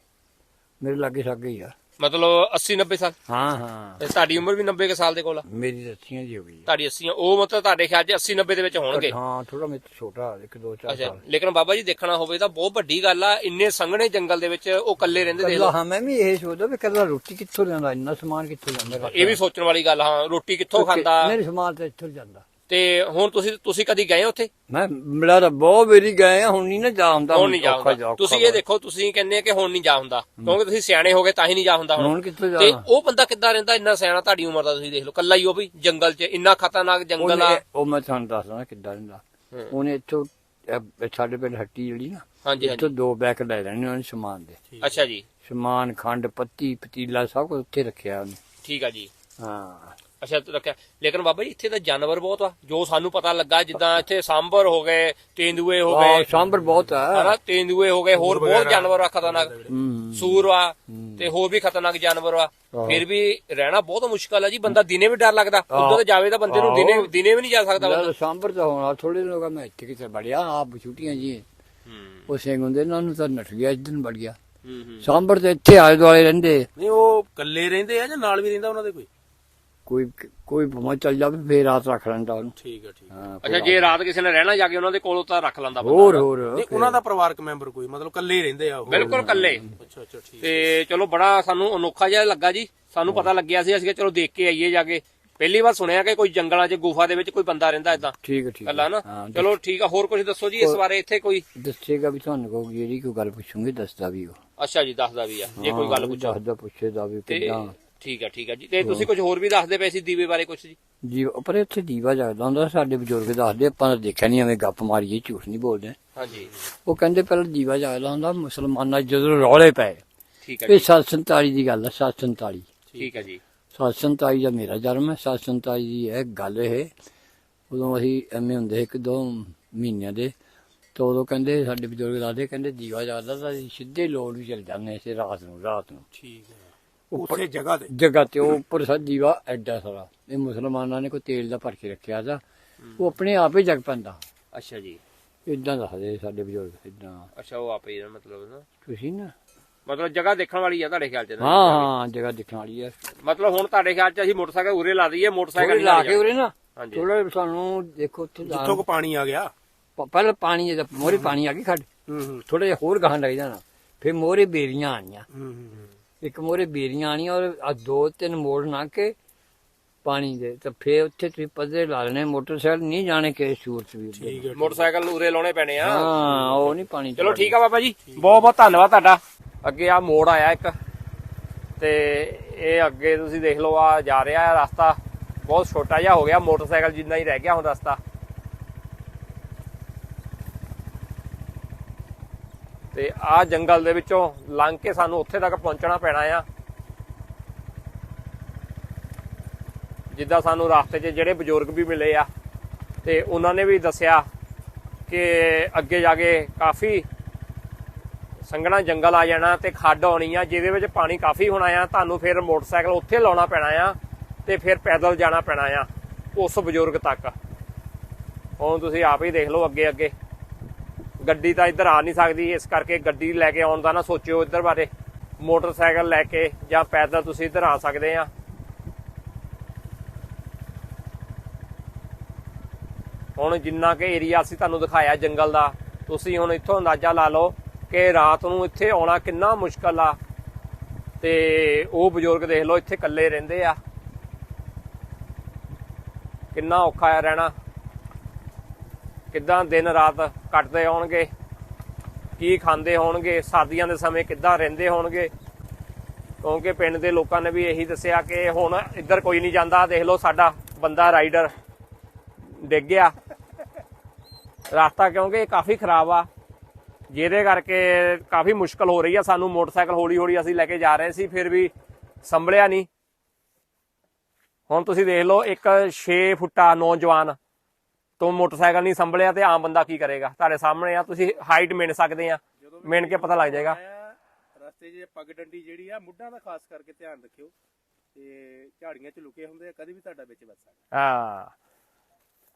ਮੇਰੇ ਲਾਗੇ ਸਾਗੇ ਹੀ ਆ। ਮਤਲਬ 80 90 ਸਾਲ। ਹਾਂ ਹਾਂ। ਤੇ ਤੁਹਾਡੀ ਉਮਰ ਵੀ 90 ਕੁ ਸਾਲ ਦੇ ਕੋਲ ਆ। ਮੇਰੀ ਦੱਸੀਆਂ ਜੀ ਹੋ ਗਈ। ਤੁਹਾਡੀ 80 ਆ। ਉਹ ਮਤਲਬ ਤੁਹਾਡੇ ਖਿਆਲ 'ਚ 80 90 ਦੇ ਵਿੱਚ ਹੋਣਗੇ। ਹਾਂ ਥੋੜਾ ਮੇਰੇ ਤੋਂ ਛੋਟਾ ਇੱਕ ਦੋ ਚਾਰ ਅੱਛਾ ਸਾਲ। ਲੇਕਿਨ ਬਾਬਾ ਜੀ ਦੇਖਣਾ ਹੋਵੇ ਤਾਂ ਬਹੁਤ ਵੱਡੀ ਗੱਲ ਆ ਇੰਨੇ ਸੰਘਣੇ ਜੰਗਲ ਦੇ ਵਿੱਚ ਉਹ ਇਕੱਲੇ ਰਹਿੰਦੇ ਦੇਖ ਲਓ। ਹਾਂ ਮੈਂ ਵੀ ਇਹ ਸੋਚਦਾ ਵੀ ਕੱਲਾ ਰੋਟੀ ਕਿੱਥੋਂ ਲਿਆਂਦਾ ਇੰਨਾ ਸਮਾਨ ਕਿੱਥੋਂ ਲਿਆਂਦਾ ਇਹ ਵੀ ਸੋਚਣ ਵਾਲੀ ਗੱਲ ਹਾਂ ਰੋਟੀ ਕਿੱਥੋਂ ਖਾਂਦਾ? ਮੇਰੇ ਸਮਾਨ ਤਾਂ ਇੱਥੋਂ ਜਾਂਦਾ। ਤੇ ਹੁਣ ਤੁਸੀਂ ਤੁਸੀਂ ਕਦੀ ਗਏ ਉੱਥੇ? ਮੈਂ ਮਿਲਾ ਤਾਂ ਬਹੁਤ ਵਾਰੀ ਗਏ ਆ ਹੁਣ ਨਹੀਂ ਨਾ ਜਾ ਹੁੰਦਾ ਹੁਣ ਨਹੀਂ ਜਾ ਹੁੰਦਾ ਤੁਸੀਂ ਇਹ ਦੇਖੋ ਤੁਸੀਂ ਕਹਿੰਦੇ ਆ ਕਿ ਹੁਣ ਨਹੀਂ ਜਾ ਹੁੰਦਾ ਕਿਉਂਕਿ ਤੁਸੀਂ ਸਿਆਣੇ ਹੋ ਗਏ ਤਾਂ ਹੀ ਨਹੀਂ ਜਾ ਹੁੰਦਾ ਹੁਣ। ਹੁਣ ਕਿੱਥੋਂ ਤੇ ਉਹ ਬੰਦਾ ਕਿੱਦਾਂ ਰਹਿੰਦਾ ਇੰਨਾ ਸਿਆਣਾ ਤੁਹਾਡੀ ਉਮਰ ਦਾ ਤੁਸੀਂ ਦੇਖ ਲਓ। ਕੱਲਾ ਹੀ ਉਹ ਵੀ ਜੰਗਲ 'ਚ ਇੰਨਾ ਖਤਰਨਾਕ ਜੰਗਲ ਆ। ਉਹ ਮੈਂ ਤੁਹਾਨੂੰ ਦੱਸਦਾ ਕਿੱਦਾਂ ਰਹਿੰਦਾ। ਉਹਨੇ ਇੱਥੋਂ ਸਾਡੇ ਪਿੰਡ ਹੱਟੀ ਜਿਹੜੀ ਨਾ ਹਾਂਜੀ ਇੱਥੋਂ ਦੋ ਬੈਗ ਲੈ ਲੈਣੇ ਉਹਨੇ ਸਮਾਨ ਦੇ। ਅੱਛਾ ਜੀ। ਸਮਾਨ ਖੰਡ ਪੱਤੀ ਪਤੀਲਾ ਸਭ ਕੁਝ ਉੱਥੇ ਰੱਖਿਆ ਉਹਨੇ। ਠੀਕ ਆ ਜੀ। ਹਾਂ। ਅੱਛਾ ਤੇ ਰੱਖਿਆ। ਲੇਕਿਨ ਬਾਬਾ ਜੀ ਇੱਥੇ ਤਾਂ ਜਾਨਵਰ ਬਹੁਤ ਆ। ਜੋ ਸਾਨੂੰ ਪਤਾ ਲੱਗਾ ਜਿੱਦਾਂ ਇੱਥੇ ਸਾਂਬਰ ਹੋ ਗਏ ਤੇਂਦੂਏ ਹੋ ਗਏ। ਸਾਂਬਰ ਬਹੁਤ ਆ। ਹਨਾ ਤੇਂਦੂਏ ਹੋ ਗਏ ਹੋਰ ਬਹੁਤ ਜਾਨਵਰ ਆ ਖਤਰਨਾਕ। ਹੂੰ। ਸੂਰ ਆ ਤੇ ਹੋਰ ਵੀ ਖਤਰਨਾਕ ਜਾਨਵਰ ਆ। ਫਿਰ ਵੀ ਰਹਿਣਾ ਬਹੁਤ ਮੁਸ਼ਕਲ ਆ ਜੀ ਬੰਦਾ ਦਿਨੇ ਵੀ ਡਰ ਲੱਗਦਾ। ਉਦੋਂ ਤੇ ਜਾਵੇ ਤਾਂ ਬੰਦੇ ਨੂੰ ਦਿਨੇ ਦਿਨੇ ਵੀ ਨਹੀਂ ਜਾ ਸਕਦਾ ਬੰਦਾ। ਸਾਂਬਰ ਤਾਂ ਹੋਣਾ ਥੋੜੇ ਦਿਨ ਹੋ ਗਏ ਮੈਂ ਇੱਥੇ ਕਿਤੇ ਬੜਿਆ ਆਪ ਛੁੱਟੀਆਂ ਜੀ। ਉਹ ਸਿੰਘ ਹੁੰਦੇ ਇਹਨਾਂ ਨੂੰ ਤਾਂ ਨੱਠ ਗਿਆ ਜਿੱਦਨ ਵੜ ਗਿਆ। ਹੂੰ ਹੂੰ। ਸਾਂਬਰ ਤੇ ਇੱਥੇ ਆਲੇ ਦੁਆਲੇ ਰਹਿੰਦੇ। ਨਹੀਂ ਉਹ ਇਕੱਲੇ ਰਹਿੰਦੇ ਆ ਜਾਂ ਨਾਲ ਵੀ ਰਹਿੰਦਾ ਉਹਨਾਂ ਦੇ ਕੋਈ? ਕੋਈ ਕੋਈ ਭਮਾ ਚੱਲ ਜਾਵੇ ਫੇਰ ਰਾਤ ਰੱਖ ਲੈਂਦਾ ਉਹਨੂੰ। ਠੀਕ ਆ ਠੀਕ ਹਾਂ ਅੱਛਾ ਜੇ ਰਾਤ ਕਿਸੇ ਨੇ ਰਹਿਣਾ ਜਾ ਕੇ ਉਹਨਾਂ ਦੇ ਕੋਲੋਂ ਤਾਂ ਰੱਖ ਲੈਂਦਾ ਬੰਦਾ। ਹੋਰ ਹੋਰ ਨਹੀਂ ਉਹਨਾਂ ਦਾ ਪਰਿਵਾਰਕ ਮੈਂਬਰ ਕੋਈ ਮਤਲਬ ਇਕੱਲੇ ਹੀ ਰਹਿੰਦੇ ਆ ਉਹ। ਬਿਲਕੁਲ ਕੱਲੇ ਅੱਛਾ ਅੱਛਾ ਠੀਕ ਤੇ ਚਲੋ ਬੜਾ ਸਾਨੂੰ ਅਨੋਖਾ ਜਿਹਾ ਲੱਗਾ ਜੀ। ਸਾਨੂੰ ਪਤਾ ਲੱਗਿਆ ਸੀ ਅਸੀਂ ਕਿਹਾ ਚਲੋ ਦੇਖ ਕੇ ਆਈਏ ਜਾ ਕੇ। ਪਹਿਲੀ ਵਾਰ ਸੁਣਿਆ ਕਿ ਕੋਈ ਜੰਗਲਾਂ 'ਚ ਗੁਫਾ ਦੇ ਵਿੱਚ ਕੋਈ ਬੰਦਾ ਰਹਿੰਦਾ ਇਦਾਂ ਠੀਕ ਹੈ ਠੀਕ ਹੈ ਕੱਲਾ ਨਾ। ਹਾਂ, ਚਲੋ ਠੀਕ ਆ ਹੋਰ ਕੁਝ ਦੱਸੋ ਜੀ ਇਸ ਬਾਰੇ ਇੱਥੇ ਕੋਈ? ਦੱਸੇਗਾ ਵੀ ਤੁਹਾਨੂੰ ਕੋਈ ਜਿਹੜੀ ਕੋਈ ਗੱਲ ਪੁੱਛੂਗੀ ਦੱਸਦਾ ਵੀ ਉਹ। ਅੱਛਾ ਜੀ ਦੱਸਦਾ ਵੀ ਆ। ਜੇ ਕੋਈ ਗੱਲ ਹਾਂ, ਪੁੱਛੋ। ਦੱਸਦਾ ਪੁੱਛੇਦਾ ਵੀ ਤੇ ਕਿੱਦਾਂ। ਠੀਕ ਆ ਠੀਕ ਆ ਜੀ। ਤੇ ਤੁਸੀਂ ਕੁਝ ਹੋਰ ਵੀ ਦੱਸਦੇ ਪਏ ਸੀ ਦੀਵੇ ਬਾਰੇ ਕੁਝ ਜੀ? ਜੀ ਪਰ ਇੱਥੇ ਦੀਵਾ ਜਗਦਾ ਹੁੰਦਾ ਸਾਡੇ ਬਜ਼ੁਰਗ ਦੱਸਦੇ ਆਪਾਂ ਤਾਂ ਦੇਖਿਆ ਨਹੀਂ ਐਵੇਂ ਗੱਪ ਮਾਰੀਏ ਝੂਠ ਨਹੀਂ ਬੋਲਦੇ। ਹਾਂਜੀ। ਉਹ ਕਹਿੰਦੇ ਪਹਿਲਾਂ ਦੀਵਾ ਜਗਦਾ ਹੁੰਦਾ ਮੁਸਲਮਾਨਾਂ ਜਦੋਂ ਰੌਲੇ ਪਏ। ਠੀਕ ਆ ਇਹ ਜੀ। 747 ਦੀ ਗੱਲ ਹੈ 747 ਠੀਕ ਆ ਜੀ। 747 ਦਾ ਮੇਰਾ ਜਨਮ ਹੈ 747 ਦੀ ਇਹ ਗੱਲ ਇਹ। ਉਦੋਂ ਅਸੀਂ ਐਵੇਂ ਹੁੰਦੇ ਇੱਕ ਦੋ ਮਹੀਨਿਆਂ ਦੇ ਤਾਂ ਉਦੋਂ ਕਹਿੰਦੇ ਸਾਡੇ ਬਜ਼ੁਰਗ ਦਾਦੇ ਕਹਿੰਦੇ ਦੀਵਾ ਜਗਦਾ ਤਾਂ ਅਸੀਂ ਸਿੱਧੇ ਲੋੜ ਵੀ ਚਲ ਜਾਂਦੇ ਸੀ ਰਾਤ ਨੂੰ ਰਾਤ ਨੂੰ। ਠੀਕ ਹੈ ਉਸੇ ਜਗ੍ਹਾ ਤੇ। ਜਗ੍ਹਾ ਤੇ ਉਹ ਉੱਪਰ ਸਾ ਦੀਵਾ ਐਡਾ ਸਾਰਾ ਇਹ ਮੁਸਲਮਾਨਾਂ ਨੇ ਕੋਈ ਤੇਲ ਦਾ ਭਰ ਕੇ ਰੱਖਿਆ ਦਾ ਉਹ ਆਪਣੇ ਆਪ ਹੀ ਜਗ ਪੈਂਦਾ। ਅੱਛਾ ਜੀ। ਇਦਾਂ ਦੱਸਦੇ ਸਾਡੇ ਬਜ਼ੁਰਗ ਇਦਾਂ ਅੱਛਾ ਉਹ ਆਪੇ ਹੀ ਮਤਲਬ ਨਾ। ਤੁਸੀਂ ਨਾ। ਮਤਲਬ ਜਗ੍ਹਾ ਦੇਖਣ ਵਾਲੀ ਆ ਤੁਹਾਡੇ ਖਿਆਲ 'ਚ ਨਾ? ਹਾਂ ਹਾਂ ਜਗ੍ਹਾ ਦੇਖਣ ਵਾਲੀ ਹੈ ਮਤਲਬ ਹੁਣ ਤੁਹਾਡੇ ਖਿਆਲ 'ਚ ਅਸੀਂ ਮੋਟਰਸਾਈਕਲ ਉਰੇ ਲਾ ਦਈਏ ਮੋਟਰਸਾਈਕਲ ਥੋੜੀ ਨਹੀਂ ਲਾ ਕੇ ਉਰੇ ਨਾ। ਹਾਂਜੀ। ਥੋੜਾ ਸਾਨੂੰ ਦੇਖੋ ਉੱਥੇ ਜਾ- ਜਿੱਥੋਂ ਕੋ ਪਾਣੀ ਆ ਗਿਆ। ਪ- ਪਹਿਲਾਂ ਪਾਣੀ ਜਿਹਦਾ ਮੋਰੇ ਪਾਣੀ ਆ ਗਈ ਖੱਡ। ਹੂੰ ਹੂੰ। ਥੋੜਾ ਜਿਹਾ ਹੋਰ ਗਾਹਾਂ ਲੱਗ ਜਾਣਾ। ਫਿਰ ਮੋਰੇ ਬੇਰੀਆਂ ਆਣੀਆਂ। ਹੂੰ, ਹੂੰ। ਇੱਕ ਮੋਰੇ ਬੇਰੀਆਂ ਆਣੀਆਂ ਔਰ ਆ ਦੋ ਤਿੰਨ ਮੋੜ ਨਾ ਕੇ ਪਾਣੀ ਦੇ। ਤਾਂ ਫੇਰ ਉੱਥੇ ਤੁਸੀਂ ਪੱਧਰੇ ਲਾ ਲੈਣੇ ਮੋਟਰਸਾਈਕਲ ਨਹੀਂ ਜਾਣੇ ਕਿ ਸੂਰਤ ਵੀ। ਠੀਕ ਹੈ ਮੋਟਰਸਾਈਕਲ ਉਰੇ ਲਾਉਣੇ ਪੈਣੇ ਆ। ਹਾਂ ਉਹ ਨਹੀਂ ਪਾਣੀ ਚਲੋ ਠੀਕ ਆ ਬਾਬਾ ਜੀ ਬਹੁਤ ਬਹੁਤ ਧੰਨਵਾਦ ਤੁਹਾਡਾ। ਅੱਗੇ ਆ ਮੋੜ ਆਇਆ ਇੱਕ ਤੇ ਇਹ ਅੱਗੇ ਤੁਸੀਂ ਦੇਖ ਲਓ ਆ ਜਾ ਰਿਹਾ ਹੈ ਰਸਤਾ। ਬਹੁਤ ਛੋਟਾ ਜਿਹਾ ਹੋ ਗਿਆ ਮੋਟਰਸਾਈਕਲ ਜਿੰਨਾ ਹੀ ਰਹਿ ਗਿਆ ਹੁਣ ਰਸਤਾ। ਤੇ ਆ ਜੰਗਲ ਦੇ ਵਿੱਚੋਂ ਲੰਘ ਕੇ ਸਾਨੂੰ ਉੱਥੇ ਤੱਕ ਪਹੁੰਚਣਾ ਪੈਣਾ ਆ। ਜਿੱਦਾਂ ਸਾਨੂੰ ਰਸਤੇ 'ਚ ਜਿਹੜੇ ਬਜ਼ੁਰਗ ਵੀ ਮਿਲੇ ਆ ਤੇ ਉਹਨਾਂ ਨੇ ਵੀ ਦੱਸਿਆ ਕਿ ਅੱਗੇ ਜਾ ਕੇ ਕਾਫੀ ਸੰਘਣਾ ਜੰਗਲ ਆ ਜਾਣਾ ਤੇ ਖੱਡ ਆਉਣੀ ਆ, ਜਿਹਦੇ ਵਿੱਚ ਪਾਣੀ ਕਾਫੀ ਹੋਣਾ ਆ। ਤੁਹਾਨੂੰ ਫਿਰ ਮੋਟਰਸਾਈਕਲ ਉੱਥੇ ਲਾਉਣਾ ਪੈਣਾ ਆ ਤੇ ਫਿਰ ਪੈਦਲ ਜਾਣਾ ਪੈਣਾ ਆ ਉਸ ਬਜ਼ੁਰਗ ਤੱਕ। ਹੁਣ ਤੁਸੀਂ ਆਪ ਹੀ ਦੇਖ ਲਓ ਅੱਗੇ ਅੱਗੇ ਗੱਡੀ ਤਾਂ ਇੱਧਰ ਆ ਨਹੀਂ ਸਕਦੀ, ਇਸ ਕਰਕੇ ਗੱਡੀ ਲੈ ਕੇ ਆਉਣ ਦਾ ਨਾ ਸੋਚਿਓ ਇੱਧਰ ਬਾਰੇ। ਮੋਟਰਸਾਈਕਲ ਲੈ ਕੇ ਜਾਂ ਪੈਦਲ ਤੁਸੀਂ ਇੱਧਰ ਆ ਸਕਦੇ ਆ। ਹੁਣ ਜਿੰਨਾ ਕਿ ਏਰੀਆ ਅਸੀਂ ਤੁਹਾਨੂੰ ਦਿਖਾਇਆ ਜੰਗਲ ਦਾ, ਤੁਸੀਂ ਹੁਣ ਇੱਥੋਂ ਅੰਦਾਜ਼ਾ ਲਾ ਲਓ ਕਿ ਰਾਤ ਨੂੰ ਇੱਥੇ ਆਉਣਾ ਕਿੰਨਾ ਮੁਸ਼ਕਲ ਆ। ਤੇ ਉਹ ਬਜ਼ੁਰਗ ਦੇਖ ਲਓ ਇੱਥੇ ਇਕੱਲੇ ਰਹਿੰਦੇ ਆ। ਕਿੰਨਾ ਔਖਾ ਆ ਰਹਿਣਾ। ਕਿੱਦਾਂ ਦਿਨ ਰਾਤ ਕੱਟਦੇ ਹੋਣਗੇ ਕੀ ਖਾਂਦੇ ਹੋਣਗੇ? ਸਰਦੀਆਂ ਦੇ ਸਮੇਂ ਕਿੱਦਾਂ ਰਹਿੰਦੇ ਹੋਣਗੇ? ਕਿਉਂਕਿ ਪਿੰਡ ਦੇ ਲੋਕਾਂ ਨੇ ਵੀ ਇਹੀ ਦੱਸਿਆ ਕਿ ਹੁਣ ਇੱਧਰ ਕੋਈ ਨਹੀਂ ਜਾਂਦਾ। ਦੇਖ ਲਓ ਸਾਡਾ ਬੰਦਾ ਰਾਈਡਰ। ਡਿੱਗ ਗਿਆ। ਰਸਤਾ ਕਿਉਂਕਿ ਕਾਫੀ ਖਰਾਬ ਆ। ਜਿਹਦੇ ਕਰਕੇ ਕਾਫੀ ਮੁਸ਼ਕਲ ਹੋ ਰਹੀ ਆ। ਸਾਨੂੰ ਮੋਟਰਸਾਈਕਲ ਹੌਲੀ ਹੌਲੀ ਅਸੀਂ ਲੈ ਕੇ ਜਾ ਰਹੇ ਸੀ, ਫਿਰ ਵੀ ਸੰਭਲਿਆ ਨਹੀਂ। ਹੁਣ ਤੁਸੀਂ ਦੇਖ ਲਓ, ਇੱਕ 6 ਫੁੱਟਾ ਨੌਜਵਾਨ ਤੋਂ ਮੋਟਰਸਾਈਕਲ ਨਹੀਂ ਸੰਭਲਿਆ ਤੇ ਆਮ ਬੰਦਾ ਕੀ ਕਰੇਗਾ? ਤੁਹਾਡੇ ਸਾਹਮਣੇ ਆ ਤੁਸੀਂ ਹਾਈਟ ਮਿਣ ਸਕਦੇ ਆ। ਮਿਣ ਕੇ ਪਤਾ ਲੱਗ ਜਾਏਗਾ। ਰਸਤੇ 'ਚ ਪੱਗ ਡੰਡੀ ਜਿਹੜੀ ਆ ਮੁੱਢਾਂ ਦਾ ਖਾਸ ਕਰਕੇ ਧਿਆਨ ਰੱਖਿਓ। ਤੇ ਝਾੜੀਆਂ 'ਚ ਲੁਕੇ ਹੁੰਦੇ ਆ ਕਦੇ ਵੀ ਤੁਹਾਡਾ ਵਿੱਚ ਵੱਜ ਸਕਦਾ। ਹਾਂ।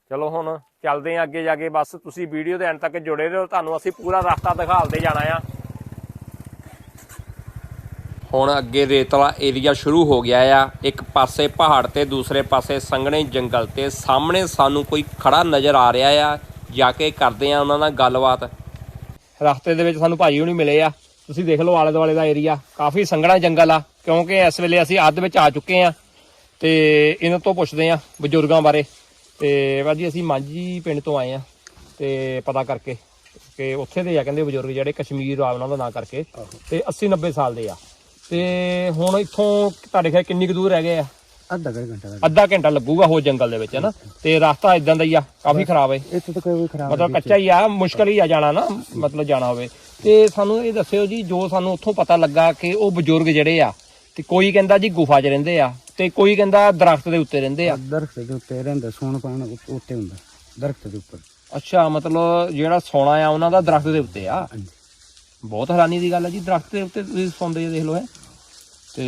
ਚਲੋ ਹੁਣ ਚੱਲਦੇ ਆ ਅੱਗੇ ਜਾ ਕੇ ਬਸ ਤੁਸੀਂ ਵੀਡੀਓ ਦੇ ਐਂਡ ਤੱਕ ਜੁੜੇ ਰਹੋ। ਤੁਹਾਨੂੰ ਅਸੀਂ ਪੂਰਾ ਰਸਤਾ ਦਿਖਾਲਦੇ ਜਾਣਾ ਆ। ਹੁਣ ਅੱਗੇ ਰੇਤਲਾ ਏਰੀਆ ਸ਼ੁਰੂ ਹੋ ਗਿਆ ਆ। ਇੱਕ ਪਾਸੇ ਪਹਾੜ ਤੇ ਦੂਸਰੇ ਪਾਸੇ ਸੰਘਣੇ ਜੰਗਲ ਤੇ। ਸਾਹਮਣੇ ਸਾਨੂੰ ਕੋਈ ਖੜਾ ਨਜ਼ਰ ਆ ਰਿਹਾ ਆ। ਜਾ ਕੇ ਕਰਦੇ ਆ ਉਹਨਾਂ ਨਾਲ ਗੱਲਬਾਤ। ਰਸਤੇ ਦੇ ਵਿੱਚ ਸਾਨੂੰ ਭਾਈ ਹੁਣੀ ਮਿਲੇ ਆ। ਤੁਸੀਂ ਦੇਖ ਲਓ ਆਲੇ ਦੁਆਲੇ ਦਾ ਏਰੀਆ। ਕਾਫੀ ਸੰਘਣਾ ਜੰਗਲ ਆ ਕਿਉਂਕਿ ਇਸ ਵੇਲੇ ਅਸੀਂ ਅੱਧ ਵਿੱਚ ਆ ਚੁੱਕੇ ਆ। ਤੇ ਇਹਨਾਂ ਤੋਂ ਪੁੱਛਦੇ ਆ ਬਜ਼ੁਰਗਾਂ ਬਾਰੇ। ਤੇ ਬਾਜੀ ਅਸੀਂ ਮਾਂਜੀ ਪਿੰਡ ਤੋਂ ਆਏ ਆ ਤੇ ਪਤਾ ਕਰਕੇ ਕਿ ਉੱਥੇ ਦੇ ਆ ਕਹਿੰਦੇ ਬਜ਼ੁਰਗ ਜਿਹੜੇ ਕਸ਼ਮੀਰ ਆ ਉਹਨਾਂ ਦਾ ਨਾਂ ਕਰਕੇ। ਤੇ 80 90 ਸਾਲ ਦੇ ਆ। ਤੇ ਹੁਣ ਇੱਥੋਂ ਤੁਹਾਡੇ ਖਿਆਲ ਕਿੰਨੀ ਕੁ ਦੂਰ ਰਹਿ ਗਏ ਆ? ਅੱਧਾ ਕੁ ਘੰਟਾ ਦਾ ਅੱਧਾ ਘੰਟਾ ਲੱਗੂਗਾ ਹੋਰ ਜੰਗਲ ਦੇ ਵਿੱਚ ਹੈ ਨਾ? ਤੇ ਰਸਤਾ ਇਦਾਂ ਦਾ ਹੀ ਆ ਕਾਫੀ ਖਰਾਬ ਹੈ ਇੱਥੇ ਤਾਂ ਕੋਈ ਖਰਾਬ ਮਤਲਬ ਕੱਚਾ ਹੀ ਆ ਮੁਸ਼ਕਲ ਹੀ ਆ ਜਾਣਾ ਨਾ ਮਤਲਬ ਜਾਣਾ ਹੋਵੇ। ਤੇ ਸਾਨੂੰ ਇਹ ਦੱਸਿਓ ਜੀ ਜੋ ਸਾਨੂੰ ਉੱਥੋਂ ਪਤਾ ਲੱਗਾ ਕਿ ਉਹ ਬਜ਼ੁਰਗ ਜਿਹੜੇ ਆ ਤੇ ਕੋਈ ਕਹਿੰਦਾ ਜੀ ਗੁਫਾ 'ਚ ਰਹਿੰਦੇ ਆ ਤੇ ਕੋਈ ਕਹਿੰਦਾ ਦਰਖਤ ਦੇ ਉੱਤੇ ਰਹਿੰਦੇ ਆ। ਦਰਖਤ ਦੇ ਉੱਤੇ ਰਹਿੰਦਾ ਸੌਣ ਪਾਣ ਉੱਤੇ ਹੁੰਦਾ ਦਰਖਤ ਦੇ ਉੱਪਰ। ਅੱਛਾ ਮਤਲਬ ਜਿਹੜਾ ਸੋਨਾ ਆ ਉਹਨਾਂ ਦਾ ਦਰਖਤ ਦੇ ਉੱਤੇ ਆ? ਬਹੁਤ ਹੈਰਾਨੀ ਦੀ ਗੱਲ ਹੈ ਜੀ ਦਰਖਤ ਦੇ ਉੱਤੇ ਤੁਸੀਂ ਸੌਂਦੇ ਦੇਖ ਲਓ ਹੈ। ਤੇ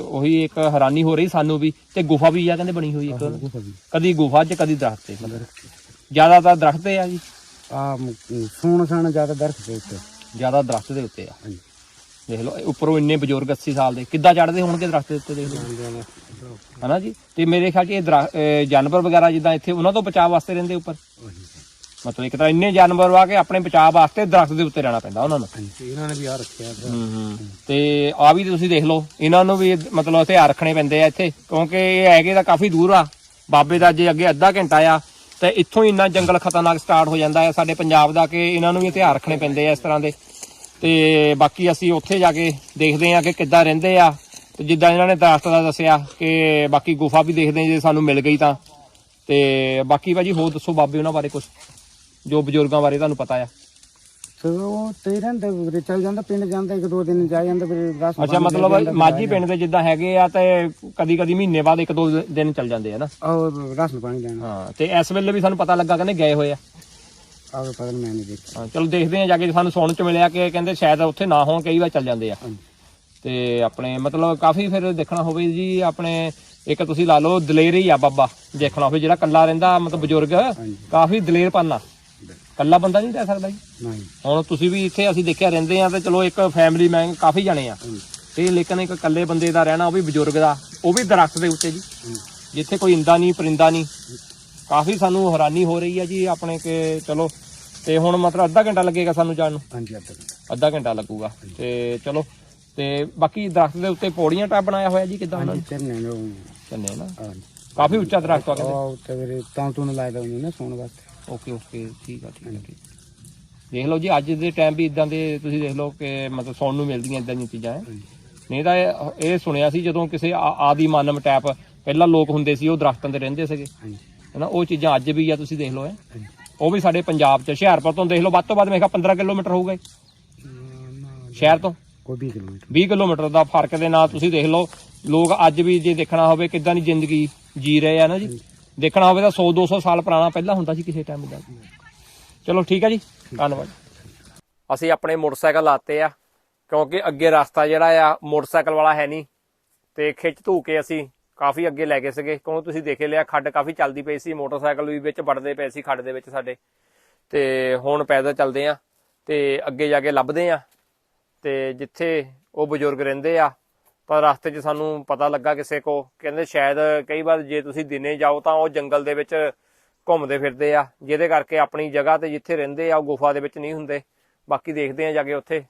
ਉਹੀ ਇੱਕ ਹੈਰਾਨੀ ਹੋ ਰਹੀ ਸਾਨੂੰ ਵੀ ਤੇ ਗੁਫਾ ਵੀ ਆ ਕਹਿੰਦੇ ਬਣੀ ਹੋਈ ਇੱਕ। ਗੁਫਾ ਕਦੀ ਗੁਫਾ 'ਚ ਕਦੀ ਦਰਖਤ ਤੇ। ਜ਼ਿਆਦਾਤਰ ਦਰਖਤ ਤੇ ਆ ਜੀ। ਆ ਸੌਣ ਸਾਣ ਜ਼ਿਆਦਾ ਦਰਖਤ ਦੇ ਉੱਤੇ। ਜ਼ਿਆਦਾ ਦਰਖਤ ਦੇ ਉੱਤੇ ਆ। ਹਾਂਜੀ। ਦੇਖ ਲਓ ਉੱਪਰੋਂ ਇੰਨੇ ਬਜ਼ੁਰਗ 80 ਸਾਲ ਦੇ। ਕਿੱਦਾਂ ਚੜਦੇ ਹੋਣਗੇ ਦਰਖਤ ਦੇ ਉੱਤੇ ਦੇਖ ਲਓ। ਹਨਾ ਜੀ? ਤੇ ਮੇਰੇ ਖਿਆਲ 'ਚ ਇਹ ਜਾਨਵਰ ਵਗੈਰਾ ਜਿੱਦਾਂ ਇੱਥੇ ਉਹਨਾਂ ਤੋਂ ਬਚਾਅ ਵਾਸਤੇ ਰਹਿੰਦੇ ਉੱਪਰ। ਮਤਲਬ ਇੱਕ ਤਾਂ ਇੰਨੇ ਜਾਨਵਰ ਵਾ ਕੇ ਆਪਣੇ ਬਚਾਅ ਵਾਸਤੇ ਦਰਖਤ ਦੇ ਉੱਤੇ ਰਹਿਣਾ ਪੈਂਦਾ ਉਹਨਾਂ ਨੂੰ। ਇਹਨਾਂ ਨੇ ਵੀ ਆ ਰੱਖਿਆ ਹੂੰ। ਹੂੰ ਤੇ ਆ ਵੀ ਤੁਸੀਂ ਦੇਖ ਲਓ ਇਹਨਾਂ ਨੂੰ ਵੀ ਮਤਲਬ ਹਥਿਆਰ ਰੱਖਣੇ ਪੈਂਦੇ ਆ ਇੱਥੇ ਕਿਉਂਕਿ ਇਹ ਹੈਗੇ ਤਾਂ ਕਾਫੀ ਦੂਰ ਆ। ਬਾਬੇ ਦਾ ਜੇ ਅੱਗੇ ਅੱਧਾ ਘੰਟਾ ਆ ਤੇ ਇੱਥੋਂ ਹੀ ਇੰਨਾ ਜੰਗਲ ਖਤਰਨਾਕ ਸਟਾਰਟ ਹੋ ਜਾਂਦਾ ਹੈ ਸਾਡੇ ਪੰਜਾਬ ਦਾ ਕਿ ਇਹਨਾਂ ਨੂੰ ਵੀ ਹਥਿਆਰ ਰੱਖਣੇ ਪੈਂਦੇ ਆ ਇਸ ਤਰ੍ਹਾਂ ਦੇ। ਤੇ ਬਾਕੀ ਅਸੀਂ ਉੱਥੇ ਜਾ ਕੇ ਦੇਖਦੇ ਆ ਕਿ ਕਿੱਦਾਂ ਰਹਿੰਦੇ ਆ। ਤੇ ਜਿੱਦਾਂ ਇਹਨਾਂ ਨੇ ਦਰਖਤ ਦਾ ਦੱਸਿਆ ਕਿ ਬਾਕੀ ਗੁਫਾ ਵੀ ਦੇਖਦੇ ਆ ਜੇ ਸਾਨੂੰ ਮਿਲ ਗਈ ਤਾਂ। ਤੇ ਬਾਕੀ ਭਾਜੀ ਹੋਰ ਦੱਸੋ ਬਾਬੇ ਉਹਨਾਂ ਬਾਰੇ ਕੁਝ ਜੋ ਬਜ਼ੁਰਗਾਂ ਬਾਰੇ ਤੁਹਾਨੂੰ ਪਤਾ ਆ। ਸੋ ਉਹ ਤੇ ਰਹਿੰਦਾ ਵੀਰੇ ਚੱਲ ਜਾਂਦਾ ਪਿੰਡ ਜਾਂਦਾ ਇੱਕ ਦੋ ਦਿਨ ਜਾ ਜਾਂਦਾ ਫਿਰ ਰਸ ਅੱਛਾ ਮਤਲਬ ਮਾਝੀ ਪਿੰਡ ਦੇ ਜਿੱਦਾਂ ਹੈਗੇ ਆ ਤੇ ਕਦੀ ਕਦੀ ਮਹੀਨੇ ਬਾਅਦ ਇੱਕ ਦੋ ਦਿਨ ਚੱਲ ਜਾਂਦੇ ਆ ਨਾ? ਔਰ ਰਸ ਪਾਣੀ ਲੈਣਾ। ਹਾਂ ਤੇ ਇਸ ਵੇਲੇ ਵੀ ਸਾਨੂੰ ਪਤਾ ਲੱਗਾ ਕਹਿੰਦੇ ਗਏ ਹੋਏ ਆ। ਆਵੇ ਪਤਾ ਨੀ ਮੈਂ ਨਹੀਂ ਦੇਖਿਆ। ਹਾਂ, ਚਲੋ ਦੇਖਦੇ ਆ ਜਾ ਕੇ ਸਾਨੂੰ ਸੁਣਨ ਚ ਮਿਲਿਆ ਕਿ ਕਹਿੰਦੇ ਸ਼ਾਇਦ ਉੱਥੇ ਨਾ ਹੋਣ ਕਈ ਵਾਰ ਚੱਲ ਜਾਂਦੇ ਆ। ਤੇ ਆਪਣੇ ਮਤਲਬ ਕਾਫੀ ਫਿਰ ਦੇਖਣਾ ਹੋਵੇ ਜੀ ਆਪਣੇ ਇੱਕ ਤੁਸੀਂ ਲਾ ਲਓ ਦਲੇਰ ਹੀ ਆ ਬਾਬਾ ਦੇਖਣਾ ਹੋਵੇ ਜਿਹੜਾ ਕੱਲਾ ਰਹਿੰਦਾ ਮਤਲਬ ਬਜ਼ੁਰਗ ਕਾਫੀ ਦਲੇਰ ਆ। ਕੱਲਾ ਬੰਦਾ ਨਹੀਂ ਰਹਿ ਸਕਦਾ ਜੀ। ਨਹੀਂ। ਹੁਣ ਤੁਸੀਂ ਵੀ ਇੱਥੇ ਅਸੀਂ ਦੇਖਿਆ ਰਹਿੰਦੇ ਆ ਤੇ ਚਲੋ ਇੱਕ ਫੈਮਿਲੀ ਮੈਂ ਕਾਫੀ ਜਾਣੇ ਆ ਤੇ ਲੇਕਿਨ ਇੱਕ ਇਕੱਲੇ ਬੰਦੇ ਦਾ ਰਹਿਣਾ ਉਹ ਵੀ ਬਜ਼ੁਰਗ ਦਾ ਉਹ ਵੀ ਦਰਖਤ ਦੇ ਉੱਤੇ ਜੀ। ਜਿੱਥੇ ਕੋਈ ਇੰਦਾ ਨਹੀਂ ਪਰਿੰਦਾ ਨਹੀਂ। ਕਾਫੀ ਸਾਨੂੰ ਹੈਰਾਨੀ ਹੋ ਰਹੀ ਹੈ ਜੀ ਆਪਣੇ ਕਿ ਚਲੋ ਤੇ ਹੁਣ ਮਤਲਬ ਅੱਧਾ ਘੰਟਾ ਲੱਗੇਗਾ ਸਾਨੂੰ ਜਾਣ ਨੂੰ। ਹਾਂਜੀ ਅੱਧਾ ਘੰਟਾ। ਅੱਧਾ ਘੰਟਾ ਲੱਗੂਗਾ। ਤੇ ਚਲੋ ਤੇ ਬਾਕੀ ਦਰਖਤ ਦੇ ਉੱਤੇ ਪੌੜੀਆਂ ਟਾਪ ਬਣਾਇਆ ਹੋਇਆ ਜੀ ਕਿਦਾਂ ਉਹਨਾਂ ਨੇ ਚਰਨੇ ਨੂੰ ਚੰਨੇ ਨਾ? ਹਾਂਜੀ। ਕਾਫੀ ਉੱਚਾ ਦਰਖਤ ਆ ਕਹਿੰਦੇ। ਉਹ ਉੱਤੇ ਵੀਰੇ ਤਾਂ ਤੂੰ ਲਾਇਦਾ ਹੁੰਦੀ ਨਾ ਸੌਣ ਵਾਸਤੇ। ਓਕੇ ਓਕੇ ਠੀਕ ਆ ਠੀਕ ਆ ਠੀਕ ਦੇਖ ਲਓ ਜੀ ਅੱਜ ਦੇ ਟਾਈਮ ਵੀ ਇਦਾਂ ਦੇ ਤੁਸੀਂ ਦੇਖ ਲਓ ਕਿ ਮਤਲਬ ਸੁਣਨ ਨੂੰ ਮਿਲਦੀਆਂ ਇਦਾਂ ਦੀਆਂ ਚੀਜ਼ਾਂ ਹੈ ਨਹੀਂ ਤਾਂ ਇਹ- ਇਹ ਸੁਣਿਆ ਸੀ ਜਦੋਂ ਕਿਸੇ ਆ- ਆਦੀ ਮਾਨਵ ਟੈਪ ਪਹਿਲਾਂ ਲੋਕ ਹੁੰਦੇ ਸੀ ਉਹ ਦਰਖਤਾਂ ਤੇ ਰਹਿੰਦੇ ਸੀਗੇ। ਹਾਂਜੀ। ਹਨਾ ਉਹ ਚੀਜ਼ਾਂ ਅੱਜ ਵੀ ਆ ਤੁਸੀਂ ਦੇਖ ਲਓ ਹੈ ਉਹ ਵੀ ਸਾਡੇ ਪੰਜਾਬ ਚ ਹੁਸ਼ਿਆਰਪੁਰ ਤੋਂ ਦੇਖ ਲਓ ਵੱਧ ਤੋਂ ਵੱਧ ਮੈਂ ਕਿਹਾ 15 ਕਿਲੋਮੀਟਰ ਹੋਊਗਾ ਇਹ, ਸ਼ਹਿਰ ਤੋਂ? ਕੋਈ 20 ਕਿਲੋਮੀਟਰ। 20 ਕਿਲੋਮੀਟਰ ਦਾ ਫ਼ਰਕ ਦੇ ਨਾਲ ਤੁਸੀਂ ਦੇਖ ਲਓ ਲੋਕ ਅੱਜ ਵੀ ਜੇ ਦੇਖਣਾ ਹੋਵੇ ਕਿੱਦਾਂ ਦੀ ਜ਼ਿੰਦਗੀ ਜੀ ਰਹੇ ਆ ਨਾ ਜੀ। ਦੇਖਣਾ ਹੋਵੇ ਤਾਂ 100 200 ਸਾਲ ਪੁਰਾਣਾ ਪਹਿਲਾਂ ਹੁੰਦਾ ਸੀ ਕਿਸੇ ਟਾਈਮ ਦਾ। ਚਲੋ ਠੀਕ ਹੈ ਜੀ, ਧੰਨਵਾਦ। ਅਸੀਂ ਆਪਣੇ ਮੋਟਰਸਾਈਕਲ ਲਾਤੇ ਆ, ਕਿਉਂਕਿ ਅੱਗੇ ਰਸਤਾ ਜਿਹੜਾ ਆ, ਮੋਟਰਸਾਈਕਲ ਵਾਲਾ ਹੈ ਨਹੀਂ। ਤੇ ਖਿੱਚ ਧੂ ਕੇ ਅਸੀਂ ਕਾਫੀ ਅੱਗੇ ਲੈ ਗਏ ਸੀਗੇ। ਕਿਉਂ ਤੁਸੀਂ ਦੇਖੇ ਲਿਆ, ਖੱਡ ਕਾਫੀ ਚੱਲਦੀ ਪਈ ਸੀ, ਮੋਟਰਸਾਈਕਲ ਵੀ ਵਿੱਚ ਵੜਦੇ ਪਏ ਸੀ, ਖੱਡ ਦੇ ਵਿੱਚ ਸਾਡੇ। ਤੇ ਹੁਣ ਪੈਦਲ ਚੱਲਦੇ ਆ, ਤੇ ਅੱਗੇ ਜਾ ਕੇ ਲੱਭਦੇ ਆ। ਤੇ ਜਿੱਥੇ ਉਹ ਬਜ਼ੁਰਗ ਰਹਿੰਦੇ ਆ ਪਰ ਰਸਤੇ 'ਚ ਸਾਨੂੰ ਪਤਾ ਲੱਗਾ ਕਿਸੇ ਕੋ। ਕਹਿੰਦੇ ਸ਼ਾਇਦ ਕਈ ਵਾਰ ਜੇ ਤੁਸੀਂ ਦਿਨੇ ਜਾਓ ਤਾਂ ਉਹ ਜੰਗਲ ਦੇ ਵਿੱਚ ਘੁੰਮਦੇ ਫਿਰਦੇ ਆ। ਜਿਹਦੇ ਕਰਕੇ ਆਪਣੀ ਜਗ੍ਹਾ ਤੇ ਜਿੱਥੇ ਰਹਿੰਦੇ ਆ, ਉਹ ਗੁਫਾ ਦੇ ਵਿੱਚ ਨਹੀਂ ਹੁੰਦੇ। ਬਾਕੀ ਦੇਖਦੇ ਆ ਜਾ ਕੇ ਉੱਥੇ।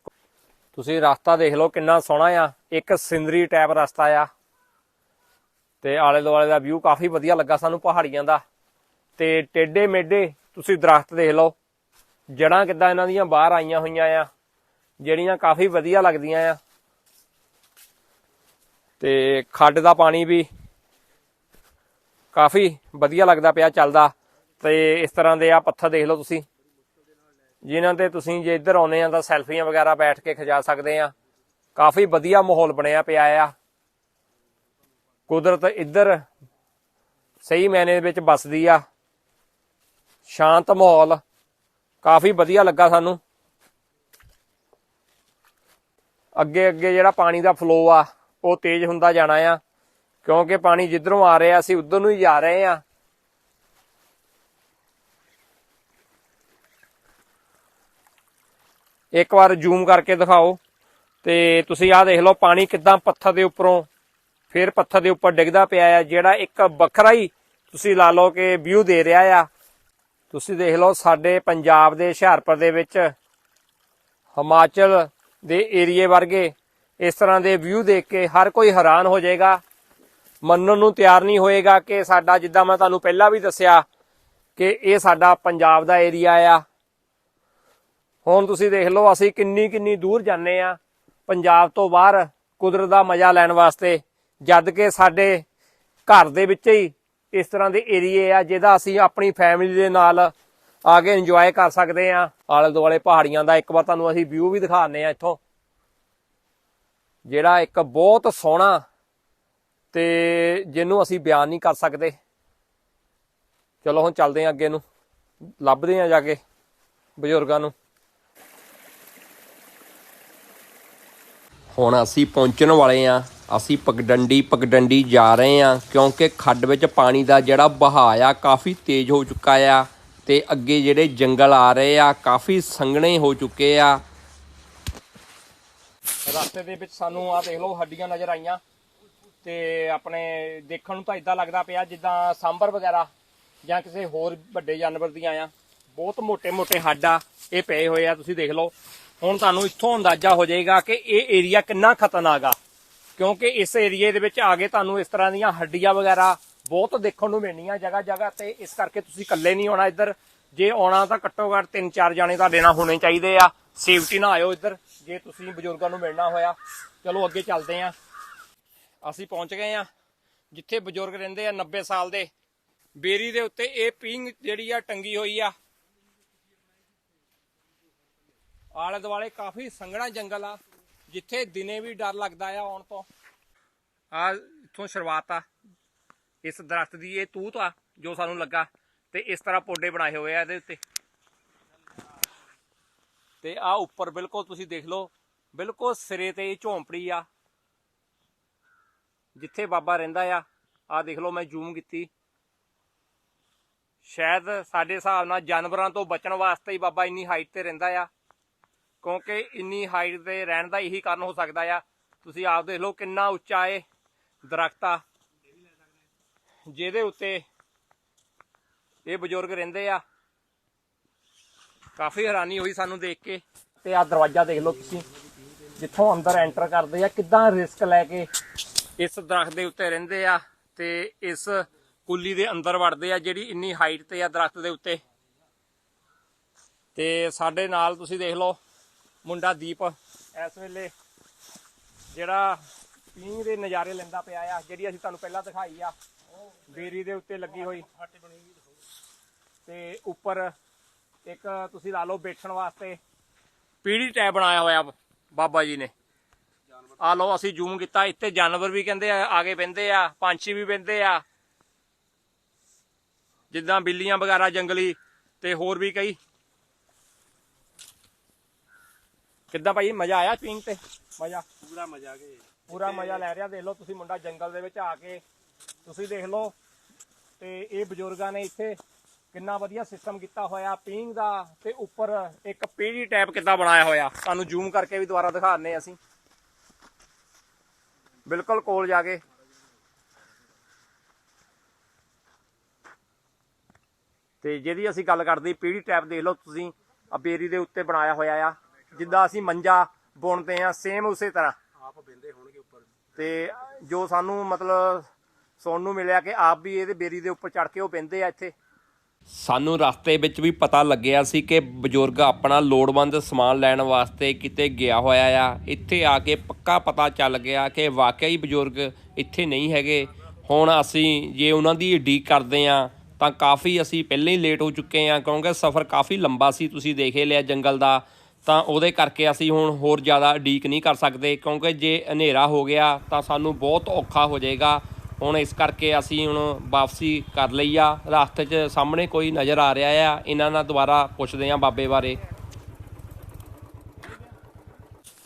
ਤੁਸੀਂ ਰਸਤਾ ਦੇਖ ਲਓ ਕਿੰਨਾ ਸੋਹਣਾ ਆ। ਇੱਕ ਸਿੰਦਰੀ ਟਾਈਪ ਰਸਤਾ ਆ। ਤੇ ਆਲੇ ਦੁਆਲੇ ਦਾ ਵਿਊ ਕਾਫੀ ਵਧੀਆ ਲੱਗਾ ਸਾਨੂੰ ਪਹਾੜੀਆਂ ਦਾ। ਤੇ ਟੇਡੇ ਮੇਡੇ ਤੁਸੀਂ ਦਰਖਤ ਦੇਖ ਲਓ। ਜੜਾਂ ਕਿੱਦਾਂ ਇਹਨਾਂ ਦੀਆਂ ਬਾਹਰ ਆਈਆਂ ਹੋਈਆਂ ਆ। ਜਿਹੜੀਆਂ ਕਾਫੀ ਵਧੀਆ ਲੱਗਦੀਆਂ ਆ। ਤੇ ਖੱਡ ਦਾ ਪਾਣੀ ਵੀ ਕਾਫੀ ਵਧੀਆ ਲੱਗਦਾ ਪਿਆ ਚੱਲਦਾ। ਤੇ ਇਸ ਤਰ੍ਹਾਂ ਦੇ ਆ ਪੱਥਰ ਦੇਖ ਲਓ ਤੁਸੀਂ। ਜਿਨ੍ਹਾਂ ਤੇ ਤੁਸੀਂ ਜੇ ਇੱਧਰ ਆਉਨੇ ਆ ਤਾਂ ਸੈਲਫੀਆਂ ਵਗੈਰਾ ਬੈਠ ਕੇ ਖਿਚਾ ਸਕਦੇ ਆ। ਕਾਫੀ ਵਧੀਆ ਮਾਹੌਲ ਬਣਿਆ ਪਿਆ ਆ। ਕੁਦਰਤ ਇੱਧਰ ਸਹੀ ਮੈਨੇ ਵਿੱਚ ਵੱਸਦੀ ਆ। ਸ਼ਾਂਤ ਮਾਹੌਲ। ਕਾਫੀ ਵਧੀਆ ਲੱਗਾ ਸਾਨੂੰ। ਅੱਗੇ ਅੱਗੇ ਜਿਹੜਾ ਪਾਣੀ ਦਾ ਫਲੋ ਆ ਉਹ ਤੇਜ਼ ਹੁੰਦਾ ਜਾਣਾ ਆ। ਕਿਉਂਕਿ ਪਾਣੀ ਜਿੱਧਰੋਂ ਆ ਰਿਹਾ, ਅਸੀਂ ਉਧਰ ਨੂੰ ਹੀ ਜਾ ਰਹੇ ਆ। ਇੱਕ ਵਾਰ ਜ਼ੂਮ ਕਰਕੇ ਦਿਖਾਓ। ਤੇ ਤੁਸੀਂ ਆਹ ਦੇਖ ਲਓ, ਪਾਣੀ ਕਿੱਦਾਂ ਪੱਥਰ ਦੇ ਉੱਪਰੋਂ, ਫਿਰ ਪੱਥਰ ਦੇ ਉੱਪਰ ਡਿੱਗਦਾ ਪਿਆ ਆ। ਜਿਹੜਾ ਇੱਕ ਵੱਖਰਾ ਹੀ ਤੁਸੀਂ ਲਾ ਲਓ ਕਿ ਵਿਊ ਦੇ ਰਿਹਾ ਆ। ਤੁਸੀਂ ਦੇਖ ਲਓ, ਸਾਡੇ ਪੰਜਾਬ ਦੇ ਹੁਸ਼ਿਆਰਪੁਰ ਦੇ ਵਿੱਚ ਹਿਮਾਚਲ ਦੇ ਏਰੀਏ ਵਰਗੇ ਇਸ ਤਰ੍ਹਾਂ ਦੇ ਵਿਊ ਦੇਖ ਕੇ ਹਰ ਕੋਈ ਹੈਰਾਨ ਹੋ ਜਾਏਗਾ। ਮੰਨਣ ਨੂੰ ਤਿਆਰ ਨਹੀਂ ਹੋਏਗਾ ਕਿ ਸਾਡਾ, ਜਿੱਦਾਂ ਮੈਂ ਤੁਹਾਨੂੰ ਪਹਿਲਾਂ ਵੀ ਦੱਸਿਆ ਕਿ ਇਹ ਸਾਡਾ ਪੰਜਾਬ ਦਾ ਏਰੀਆ ਆ। ਹੁਣ ਤੁਸੀਂ ਦੇਖ ਲਓ, ਅਸੀਂ ਕਿੰਨੀ ਕਿੰਨੀ ਦੂਰ ਜਾਂਦੇ ਆ। ਪੰਜਾਬ ਤੋਂ ਬਾਹਰ ਕੁਦਰਤ ਦਾ ਮਜ਼ਾ ਲੈਣ ਵਾਸਤੇ, ਜਦ ਕਿ ਸਾਡੇ ਘਰ ਦੇ ਵਿੱਚ ਹੀ ਇਸ ਤਰ੍ਹਾਂ ਦੇ ਏਰੀਏ ਆ, ਜਿਹਦਾ ਅਸੀਂ ਆਪਣੀ ਫੈਮਿਲੀ ਦੇ ਨਾਲ ਆ ਕੇ ਇੰਜੋਏ ਕਰ ਸਕਦੇ ਆ। ਆਲੇ ਦੁਆਲੇ ਪਹਾੜੀਆਂ ਦਾ ਇੱਕ ਵਾਰ ਤੁਹਾਨੂੰ ਅਸੀਂ ਵਿਊ ਵੀ ਦਿਖਾਉਂਦੇ ਆ ਇੱਥੋਂ। ਜਿਹੜਾ ਇੱਕ ਬਹੁਤ ਸੋਹਣਾ ਤੇ ਜਿਹਨੂੰ ਅਸੀਂ ਬਿਆਨ ਨਹੀਂ ਕਰ ਸਕਦੇ। ਚਲੋ ਹੁਣ ਚੱਲਦੇ ਆ ਅੱਗੇ ਨੂੰ। ਲੱਭਦੇ ਆ ਜਾ ਕੇ ਬਜ਼ੁਰਗਾਂ ਨੂੰ। ਹੁਣ ਅਸੀਂ ਪਹੁੰਚਣ ਵਾਲੇ ਆ ਅਸੀਂ ਪਗਡੰਡੀ ਪਗਡੰਡੀ ਜਾ ਰਹੇ ਆ ਕਿਉਂਕਿ ਖੱਡ ਵਿੱਚ ਪਾਣੀ ਦਾ ਜਿਹੜਾ ਬਹਾਅ ਆ ਕਾਫੀ ਤੇਜ਼ ਹੋ ਚੁੱਕਾ ਆ ਤੇ ਅੱਗੇ ਜਿਹੜੇ ਜੰਗਲ ਆ ਰਹੇ ਆ ਕਾਫੀ ਸੰਘਣੇ ਹੋ ਚੁੱਕੇ ਆ। ਰਸਤੇ ਦੇ ਵਿੱਚ ਸਾਨੂੰ ਆ ਦੇਖ ਲਓ, ਹੱਡੀਆਂ ਨਜ਼ਰ ਆਈਆਂ ਤੇ ਆਪਣੇ ਦੇਖਣ ਨੂੰ ਤਾਂ ਇਦਾਂ ਲੱਗਦਾ ਪਿਆ ਜਿੱਦਾਂ ਸਾਂਬਰ ਵਗੈਰਾ ਜਾਂ ਕਿਸੇ ਹੋਰ ਵੱਡੇ ਜਾਨਵਰ ਦੀਆਂ ਆ ਬਹੁਤ ਮੋٹے-ਮੋٹے ਹੱਡ ਆ, ਇਹ ਪਏ ਹੋਏ ਆ, ਤੁਸੀਂ ਦੇਖ ਲਓ। ਹੁਣ ਤੁਹਾਨੂੰ ਇੱਥੋਂ ਅੰਦਾਜ਼ਾ ਹੋ ਜਾਏਗਾ ਕਿ ਇਹ ਏਰੀਆ ਕਿੰਨਾ ਖਤਰਨਾਕ ਆ, ਕਿਉਂਕਿ ਇਸ ਏਰੀਏ ਦੇ ਵਿੱਚ ਆ ਆਗੇ ਤੁਹਾਨੂੰ ਇਸ ਤਰ੍ਹਾਂ ਦੀਆਂ ਹੱਡੀਆਂ ਵਗੈਰਾ ਬਹੁਤ ਦੇਖਣ ਨੂੰ ਮਿਲਣੀਆਂ ਜਗ੍ਹਾ ਜਗ੍ਹਾ ਤੇ ਇਸ ਕਰਕੇ ਤੁਸੀਂ ਇਕੱਲੇ ਨਹੀਂ ਆਉਣਾ ਇੱਧਰ। ਜੇ ਆਉਣਾ ਤਾਂ ਘੱਟੋ ਘੱਟ 3-4 ਜਾਣੇ ਤੁਹਾਡੇ ਨਾਲ ਹੋਣੇ ਚਾਹੀਦੇ ਆ। ਸੇਫਟੀ ਨਾਲ ਆਇਓ ਇੱਧਰ। ਜੇ ਤੁਸੀਂ ਬਜ਼ੁਰਗਾਂ ਨੂੰ ਮਿਲਣਾ ਹੋਇਆ, ਚਲੋ ਅੱਗੇ ਚੱਲਦੇ ਆ। ਅਸੀਂ ਪਹੁੰਚ ਗਏ ਆ, ਜਿੱਥੇ ਬਜ਼ੁਰਗ ਰਹਿੰਦੇ ਆ 90 ਸਾਲ ਦੇ। ਬੇਰੀ ਦੇ ਉੱਤੇ ਇਹ ਪੀਂਗ ਜਿਹੜੀ ਆ ਟੰਗੀ ਹੋਈ ਆ। ਆਲੇ ਦੁਆਲੇ ਕਾਫੀ ਸੰਘਣਾ ਜੰਗਲ ਆ, ਜਿੱਥੇ ਦਿਨੇ ਵੀ ਡਰ ਲੱਗਦਾ ਆ ਆਉਣ ਤੋਂ। ਆ ਇੱਥੋਂ ਸ਼ੁਰੂਆਤ ਆ। ਇਸ ਦਰਖਤ ਦੀ ਇਹ ਤੂਤ ਆ, ਜੋ ਸਾਨੂੰ ਲੱਗਾ, ਤੇ ਇਸ ਤਰ੍ਹਾਂ ਪੌਡੇ ਬਣਾਏ ਹੋਏ ਆ ਇਹਦੇ ਉੱਤੇ। ਤੇ ਆ ਉੱਪਰ ਬਿਲਕੁਲ ਤੁਸੀਂ ਦੇਖ ਲਓ, ਬਿਲਕੁਲ ਸਿਰੇ ਤੇ ਇਹ ਝੌਂਪੜੀ ਆ। ਜਿੱਥੇ ਬਾਬਾ ਰਹਿੰਦਾ ਆ ਆ ਦੇਖ ਲਓ ਮੈਂ ਜ਼ੂਮ ਕੀਤੀ। ਸ਼ਾਇਦ ਸਾਡੇ ਹਿਸਾਬ ਨਾਲ ਜਾਨਵਰਾਂ ਤੋਂ ਬਚਣ ਵਾਸਤੇ ਹੀ ਬਾਬਾ ਇੰਨੀ ਹਾਈਟ ਤੇ ਰਹਿੰਦਾ ਆ, ਕਿਉਂਕਿ ਇੰਨੀ ਹਾਈਟ ਤੇ ਰਹਿਣ ਦਾ ਇਹੀ ਕਾਰਨ ਹੋ ਸਕਦਾ ਆ। ਤੁਸੀਂ ਆਪ ਦੇਖ ਲਓ ਕਿੰਨਾ ਉੱਚਾ ਇਹ ਦਰਖਤ ਆ। ਜਿਹਦੇ ਉੱਤੇ ਇਹ ਬਜ਼ੁਰਗ ਰਹਿੰਦੇ ਆ। ਕਾਫੀ ਹੈਰਾਨੀ ਹੋਈ ਸਾਨੂੰ ਦੇਖ ਕੇ ਤੇ ਆ ਦਰਵਾਜ਼ਾ ਦੇਖ ਲਓ ਤੁਸੀਂ, ਜਿੱਥੋਂ ਅੰਦਰ ਐਂਟਰ ਕਰਦੇ ਆ, ਕਿੱਦਾਂ ਰਿਸਕ ਲੈ ਕੇ ਇਸ ਦਰਖਤ ਦੇ ਉੱਤੇ ਰਹਿੰਦੇ ਆ ਤੇ ਇਸ ਕੁੱਲੀ ਦੇ ਅੰਦਰ ਵੜਦੇ ਆ, ਜਿਹੜੀ ਇੰਨੀ ਹਾਈਟ ਤੇ ਆ ਦਰਖਤ ਦੇ ਉੱਤੇ। ਤੇ ਸਾਡੇ ਨਾਲ ਤੁਸੀਂ ਦੇਖ ਲਓ ਮੁੰਡਾ ਦੀਪ, ਇਸ ਵੇਲੇ ਜਿਹੜਾ ਪੀਂਘ ਦੇ ਨਜ਼ਾਰੇ ਲੈਂਦਾ ਪਿਆ ਆ, ਜਿਹੜੀ ਅਸੀਂ ਤੁਹਾਨੂੰ ਪਹਿਲਾਂ ਦਿਖਾਈ ਆ ਬੇਰੀ ਦੇ ਉੱਤੇ ਲੱਗੀ ਹੋਈ। ਤੇ ਉੱਪਰ ਇੱਕ ਤੁਸੀਂ ਲਾ ਲਓ ਬੈਠਣ ਵਾਸਤੇ। ਪੀੜੀ ਟੈਬ ਬਣਾਇਆ ਹੋਇਆ ਬਾਬਾ ਜੀ ਨੇ। ਆ ਲਓ ਅਸੀਂ ਜ਼ੂਮ ਕੀਤਾ ਇੱਥੇ ਜਾਨਵਰ ਵੀ ਕਹਿੰਦੇ ਆ ਆਗੇ ਬਹਿੰਦੇ ਆ ਪੰਛੀ ਵੀ ਬਹਿੰਦੇ ਆ। ਜਿੱਦਾਂ ਬਿੱਲੀਆਂ ਵਗੈਰਾ ਜੰਗਲੀ ਤੇ ਹੋਰ ਵੀ ਕਈ। ਕਿੱਦਾਂ ਭਾਈ ਮਜ਼ਾ ਆਇਆ ਪਿੰਗ ਤੇ? ਮਜ਼ਾ? ਪੂਰਾ ਮਜ਼ਾ ਆ ਗਿਆ ਪੂਰਾ ਮਜ਼ਾ ਲੈ ਰਿਹਾ ਦੇਖ ਲਓ ਤੁਸੀਂ ਮੁੰਡਾ ਜੰਗਲ ਦੇ ਵਿੱਚ ਆ ਕੇ। ਤੁਸੀਂ ਦੇਖ ਲਓ ਤੇ ਇਹ ਬਜ਼ੁਰਗਾਂ ਨੇ ਇੱਥੇ ਕਿੰਨਾ ਵਧੀਆ ਸਿਸਟਮ ਕੀਤਾ ਹੋਇਆ ਪੀਂਗ ਦਾ ਤੇ ਉੱਪਰ ਇੱਕ ਪੀੜੀ ਟੈਪ ਕਿੱਦਾਂ ਬਣਾਇਆ ਹੋਇਆ। ਤੁਹਾਨੂੰ ਜ਼ੂਮ ਕਰਕੇ ਵੀ ਦੁਬਾਰਾ ਦਿਖਾਉਂਦੇ ਅਸੀਂ। ਬਿਲਕੁਲ ਕੋਲ ਜਾ ਕੇ। ਤੇ ਜਿਹਦੀ ਅਸੀਂ ਗੱਲ ਕਰਦੇ ਪੀੜੀ ਟੈਪ ਦੇਖ ਲਓ ਤੁਸੀਂ ਆ ਬੇਰੀ ਦੇ ਉੱਤੇ ਬਣਾਇਆ ਹੋਇਆ ਆ। ਜਿੱਦਾਂ ਅਸੀਂ ਮੰਜਾ ਬੁਣਦੇ ਆ ਸੇਮ ਉਸੇ ਤਰ੍ਹਾਂ। ਆਪ ਬਿੰਦੇ ਹੋਣਗੇ ਉੱਪਰ। ਤੇ ਜੋ ਸਾਨੂੰ ਮਤਲਬ ਸੁਣਨ ਨੂੰ ਮਿਲਿਆ ਕਿ ਆਪ ਵੀ ਇਹਦੇ ਬੇਰੀ ਦੇ ਉੱਪਰ ਚੜ ਕੇ ਉਹ ਪੈਂਦੇ ਆ ਇੱਥੇ। ਸਾਨੂੰ ਰਸਤੇ ਵਿੱਚ ਵੀ ਪਤਾ ਲੱਗਿਆ ਸੀ ਕਿ ਬਜ਼ੁਰਗ ਆਪਣਾ ਲੋੜਵੰਦ ਸਮਾਨ ਲੈਣ ਵਾਸਤੇ ਕਿਤੇ ਗਿਆ ਹੋਇਆ ਆ। ਇੱਥੇ ਆ ਕੇ ਪੱਕਾ ਪਤਾ ਚੱਲ ਗਿਆ ਕਿ ਵਾਕਈ ਬਜ਼ੁਰਗ ਇੱਥੇ ਨਹੀਂ ਹੈਗੇ। ਹੁਣ ਅਸੀਂ ਜੇ ਉਹਨਾਂ ਦੀ ਉਡੀਕ ਕਰਦੇ ਆ ਤਾਂ ਕਾਫੀ ਅਸੀਂ ਪਹਿਲਾਂ ਹੀ ਲੇਟ ਹੋ ਚੁੱਕੇ ਆ ਕਿਉਂਕਿ ਸਫ਼ਰ ਕਾਫੀ ਲੰਬਾ ਸੀ, ਤੁਸੀਂ ਦੇਖੇ ਲਿਆ ਜੰਗਲ ਦਾ। ਤਾਂ ਉਹਦੇ ਕਰਕੇ ਅਸੀਂ ਹੁਣ ਹੋਰ ਜ਼ਿਆਦਾ ਉਡੀਕ ਨਹੀਂ ਕਰ ਸਕਦੇ, ਕਿਉਂਕਿ ਜੇ ਹਨੇਰਾ ਹੋ ਗਿਆ, ਤਾਂ ਸਾਨੂੰ ਬਹੁਤ ਔਖਾ ਹੋ ਜਾਏਗਾ। ਹੁਣ ਇਸ ਕਰਕੇ ਅਸੀਂ ਹੁਣ ਵਾਪਸੀ ਕਰ ਲਈ ਆ। ਰਸਤੇ 'ਚ ਸਾਹਮਣੇ ਕੋਈ ਨਜ਼ਰ ਆ ਰਿਹਾ ਆ। ਇਹਨਾਂ ਨਾਲ ਦੁਬਾਰਾ ਪੁੱਛਦੇ ਆ ਬਾਬੇ ਬਾਰੇ।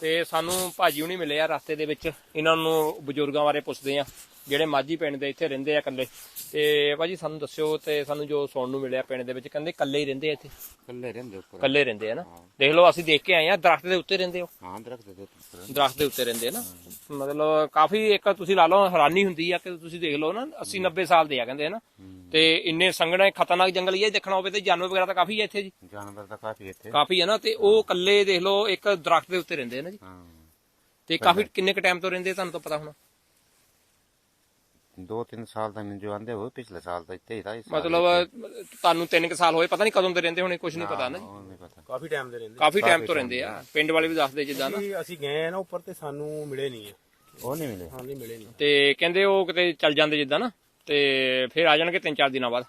ਤੇ ਸਾਨੂੰ ਭਾਜੀ ਹੁਣੀ ਮਿਲੇ ਆ ਰਸਤੇ ਦੇ ਵਿੱਚ। ਇਹਨਾਂ ਨੂੰ ਬਜ਼ੁਰਗਾਂ ਬਾਰੇ ਪੁੱਛਦੇ ਆ ਜਿਹੜੇ ਮਾਝੀ ਪਿੰਡ ਦੇ ਇੱਥੇ ਰਹਿੰਦੇ ਆ ਇਕੱਲੇ। ਤੇ ਭਾਜੀ ਸਾਨੂੰ ਦੱਸਿਓ ਤੇ ਸਾਨੂੰ ਜੋ ਸੁਣਨ ਨੂੰ ਮਿਲਿਆ ਪਿੰਡ ਦੇ ਵਿੱਚ ਕਹਿੰਦੇ ਇਕੱਲੇ ਹੀ ਰਹਿੰਦੇ ਆ ਇੱਥੇ। ਕੱਲੇ ਰਹਿੰਦੇ ਉੱਪਰ। ਇਕੱਲੇ ਰਹਿੰਦੇ ਆ ਨਾ? ਦੇਖ ਲਓ ਅਸੀਂ ਦੇਖ ਕੇ ਆਏ ਆ ਦਰਖਤ ਦੇ ਉੱਤੇ ਰਹਿੰਦੇ ਹੋ। ਹਾਂ ਦਰਖਤ ਦੇ ਉੱਪਰ ਦਰਖਤ ਦੇ ਉੱਤੇ ਰਹਿੰਦੇ ਆ ਨਾ? ਮਤਲਬ ਕਾਫੀ ਇੱਕ ਤੁਸੀਂ ਲਾ ਲਓ ਹੈਰਾਨੀ ਹੁੰਦੀ ਆ ਕਿ ਤੁਸੀਂ ਦੇਖ ਲਓ ਨਾ 80 90 ਸਾਲ ਦੇ ਆ ਕਹਿੰਦੇ ਹਨਾ ਤੇ ਇੰਨੇ ਸੰਘਣੇ ਖਤਰਨਾਕ ਜੰਗਲ ਇਹ ਦੇਖਣਾ ਹੋਵੇ ਤੇ ਜਾਨਵਰ ਵਗੈਰਾ ਤਾਂ ਕਾਫੀ ਆ ਇੱਥੇ ਜੀ। ਜਾਨਵਰ ਤਾਂ ਕਾਫੀ ਇੱਥੇ। ਕਾਫੀ ਆ ਨਾ ਤੇ ਉਹ ਇਕੱਲੇ ਦੇਖ ਲਓ ਇੱਕ ਦਰਖਤ ਦੇ ਉੱਤੇ ਰਹਿੰਦੇ ਆ ਨਾ ਜੀ। ਹਾਂ। ਤੇ ਕਾਫੀ ਕਿੰਨੇ ਕ ਟਾਈਮ ਤੋਂ ਰਹਿੰਦੇ ਤੁਹਾਨੂੰ ਤਾਂ ਪਤਾ ਹੋਣਾ? ਦੋ ਤਿੰਨ ਸਾਲ ਦਾ ਮੈਨੂੰ ਜੋ ਆਂਦੇ ਹੋਏ ਪਿਛਲੇ ਸਾਲ ਤਾਂ ਇੱਥੇ ਹੀ ਸਾਲ ਮਤਲਬ ਤੁਹਾਨੂੰ 3 ਕ ਸਾਲ ਹੋਏ ਪਤਾ ਨਹੀਂ ਕਦੋਂ ਦੇ ਰਹਿੰਦੇ ਹੋਣੇ ਕੁਝ ਨਹੀਂ ਪਤਾ ਨਾ ਨਹੀਂ ਪਤਾ। ਕਾਫੀ ਟਾਈਮ ਦੇ ਰਹਿੰਦੇ। ਕਾਫੀ ਟਾਈਮ ਤੋਂ ਰਹਿੰਦੇ ਆ। ਪਿੰਡ ਵਾਲੇ ਵੀ ਦੱਸਦੇ ਜਿੱਦਾਂ ਨਾ। ਅਸੀਂ- ਅਸੀਂ ਗਏ ਆ ਨਾ ਉੱਪਰ ਤੇ ਸਾਨੂੰ ਮਿਲੇ ਨਹੀਂ ਆ। ਉਹ ਨਹੀਂ ਮਿਲੇ। ਹਾਂ ਨਹੀਂ ਮਿਲੇ ਨਹੀਂ। ਤੇ ਕਹਿੰਦੇ ਉਹ ਕਿਤੇ ਚੱਲ ਜਾਂਦੇ ਜਿੱਦਾਂ ਨਾ ਤੇ ਫਿਰ ਆ ਜਾਣਗੇ 3-4 ਦਿਨਾਂ ਬਾਅਦ।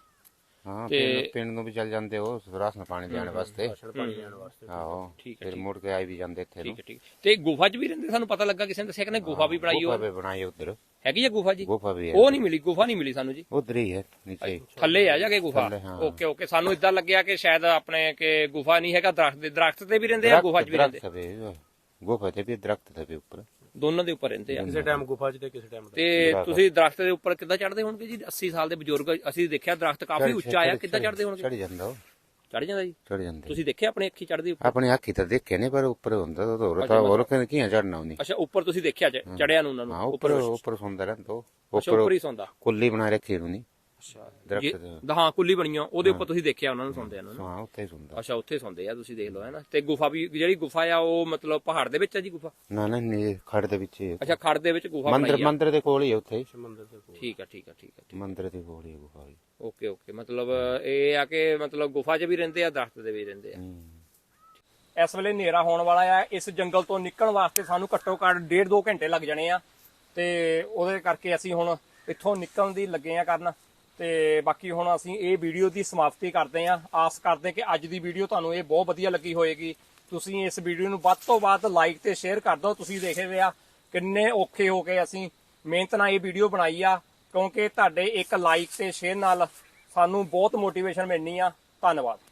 ਹਾਂ ਤੇ- ਪਿੰਡ ਪਿੰਡ ਨੂੰ ਵੀ ਚੱਲ ਜਾਂਦੇ ਉਹ ਰਾਸ਼ਨ ਪਾਣੀ ਲੈਣ ਵਾਸਤੇ। ਪਾਣੀ ਲੈਣ ਵਾਸਤੇ। ਆਹੋ ਠੀਕ ਹੈ, ਫਿਰ ਮੁੜ ਕੇ ਆਈ ਵੀ ਜਾਂਦੇ ਇੱਥੇ ਨੂੰ। ਠੀਕ ਹੈ ਠੀਕ। ਹੈ। ਤੇ ਗੁਫਾ 'ਚ ਵੀ ਰਹਿੰਦੇ? ਸਾਨੂੰ ਪਤਾ ਲੱਗਾ ਕਿਸੇ ਨੇ ਦੱਸਿਆ ਕਿ ਗੁਫਾ ਵੀ ਬਣਾਈ ਗੁਫਾ ਉਹ? ਵੀ ਬਣਾਈ ਉਧਰ। ਹੈਗੀ ਆ ਗੁਫਾ ਜੀ? ਗੁਫਾ ਵੀ ਹੈ। ਉਹ ਨਹੀਂ ਮਿਲੀ ਗੁਫਾ ਨਹੀਂ ਮਿਲੀ ਸਾਨੂੰ ਜੀ। ਉਧਰ ਹੀ ਹੈ ਨੀਚੇ। ਥੱਲੇ ਆ ਜਾ ਕੇ ਗੁਫਾ? ਥੱਲੇ, ਹਾਂ। ਓਕੇ ਓਕੇ ਸਾਨੂੰ ਇਦਾਂ ਲੱਗਿਆ ਕਿ ਸ਼ਾਇਦ ਆਪਣੇ ਕਿ ਗੁਫਾ ਨਹੀਂ ਹੈਗਾ ਦਰਖਤ ਦੇ ਦਰਖਤ ਤੇ ਵੀ ਰਹਿੰਦੇ ਆ ਗੁਫਾ 'ਚ ਵੀ ਰਹਿੰਦੇ ਗੁਫਾ ਤੇ ਵੀ ਦਰਖਤ ਤੇ ਵੀ ਉੱਪਰ। ਦੋਨਾਂ ਦੇ ਉੱਪਰ ਰਹਿੰਦੇ ਆ। ਕਿਸੇ ਟਾਈਮ ਗੁਫਾ 'ਚ ਤੇ ਕਿਸੇ ਟਾਈਮ ਤੇ ਤੁਸੀਂ ਦਰਖਤ ਦੇ ਉੱਪਰ ਕਿੱਦਾਂ ਚੜਦੇ ਹੋਣਗੇ ਜੀ? 80 ਸਾਲ ਦੇ ਬਜ਼ੁਰਗ ਅਸੀਂ ਦੇਖਿਆ ਦਰਖਤ ਕਾਫੀ ਉੱਚਾ ਆ ਕਿੱਦਾਂ ਚੜਦੇ ਹੋਣਗੇ? ਚੜ ਜਾਂਦਾ ਉਹ। ਚੜ ਜਾਂਦਾ ਜੀ? ਚੜ ਜਾਂਦੇ। ਤੁਸੀਂ ਦੇਖਿਆ ਆਪਣੇ ਅੱਖੀ ਚੜਦੀ ਉੱਪਰ? ਆਪਣੀ ਅੱਖੀ ਤਾਂ ਦੇਖੇ ਨਹੀਂ ਪਰ ਉੱਪਰ ਹੁੰਦਾ ਤਾਂ ਹੋਰ ਤਾਂ ਹੋਰ ਕਿਹਨੇ ਚੜਨਾ ਉਹਨੇ? ਅੱਛਾ ਉੱਪਰ ਤੁਸੀਂ ਦੇਖਿਆ ਚੜਿਆ ਨੂੰ ਉਹਨਾਂ ਨੂੰ ਉੱਪਰ ਉੱਪਰ ਸੁੰਦਰ ਰਹਿੰਦਾ ਉਹ। ਅੱਛਾ ਉੱਪਰ ਹੀ ਸੌਂਦਾ। ਕੁੱਲੀ ਬਣਾ ਰੱਖੀ ਉਹਨੇ। ਅੱਛਾ। ਦਰਖਤ ਹਾਂ ਕੁੱਲੀ ਬਣੀ ਆ ਉਹਦੇ ਉੱਪਰ ਤੁਸੀਂ ਦੇਖਿਆ ਉਹਨਾਂ ਨੂੰ ਸੌਂਦੇ ਆ ਨੂੰ? ਹਾਂ ਉੱਥੇ ਹੀ ਸੁੰਦਰ ਅੱਛਾ ਉੱਥੇ ਸੌਂਦੇ ਆ ਤੁਸੀਂ ਦੇਖ ਲਓ ਹੈ ਨਾ ਤੇ ਗੁਫਾ ਵੀ ਜਿਹੜੀ ਗੁਫਾ ਆ ਉਹ ਮਤਲਬ ਪਹਾੜ ਦੇ ਵਿੱਚ ਆ ਜੀ ਗੁਫਾ? ਨਾ ਨਾ ਨੀ ਖੜ ਦੇ ਵਿੱਚ ਹੀ ਹੈ। ਅੱਛਾ ਖੜ ਦੇ ਵਿੱਚ ਗੁਫਾ ਮੰਦਰ ਬਣਾਈ ਆ। ਮੰਦਰ ਦੇ ਕੋਲ ਹੀ ਹੈ ਉੱਥੇ। ਹੀ। ਮੰਦਿਰ ਦੇ ਕੋਲ। ਠੀਕ ਆ ਠੀਕ ਆ ਠੀਕ ਆ। ਮੰਦਰ ਦੇ ਕੋਲ ਹੀ ਹੈ ਗੁਫਾ ਵੀ। Okay okay. ਮਤਲਬ ਇਹ ਆ ਕਿ ਮਤਲਬ ਗੁਫਾ 'ਚ ਵੀ ਰਹਿੰਦੇ ਆ ਦਰਖਤ ਦੇ ਵੀ ਰਹਿੰਦੇ ਆ? ਹੂੰ। ਇਸ ਵੇਲੇ ਹਨੇਰਾ ਹੋਣ ਵਾਲਾ ਆ। ਇਸ ਜੰਗਲ ਤੋਂ ਨਿਕਲਣ ਵਾਸਤੇ ਸਾਨੂੰ ਘੱਟੋ ਘੱਟ ਡੇਢ ਦੋ ਘੰਟੇ ਲੱਗ ਜਾਣੇ ਆ। ਤੇ ਉਹਦੇ ਕਰਕੇ ਅਸੀਂ ਹੁਣ ਇੱਥੋਂ ਨਿਕਲਣ ਦੀ ਲੱਗੇ ਆ ਕਰਨ। ਤੇ ਬਾਕੀ ਹੁਣ ਅਸੀਂ ਇਹ ਵੀਡੀਓ ਦੀ ਸਮਾਪਤੀ ਕਰਦੇ ਹਾਂ। ਆਸ ਕਰਦੇ ਕਿ ਅੱਜ ਦੀ ਵੀਡੀਓ ਤੁਹਾਨੂੰ ਇਹ ਬਹੁਤ ਵਧੀਆ ਲੱਗੀ ਹੋਏਗੀ। ਤੁਸੀਂ ਇਸ ਵੀਡੀਓ ਨੂੰ ਵੱਧ ਤੋਂ ਵੱਧ ਲਾਈਕ ਤੇ ਸ਼ੇਅਰ ਕਰ ਦਿਓ। ਤੁਸੀਂ ਦੇਖ ਰਹੇ ਆ ਕਿੰਨੇ ਔਖੇ ਹੋ ਕੇ ਅਸੀਂ। ਮਿਹਨਤ ਨਾਲ ਇਹ ਵੀਡੀਓ ਬਣਾਈ ਆ। ਕਿਉਂਕਿ ਤੁਹਾਡੇ ਇੱਕ ਲਾਈਕ ਤੇ ਸ਼ੇਅਰ ਨਾਲ ਸਾਨੂੰ ਬਹੁਤ ਮੋਟੀਵੇਸ਼ਨ ਮਿਲਣੀ ਆ। ਧੰਨਵਾਦ।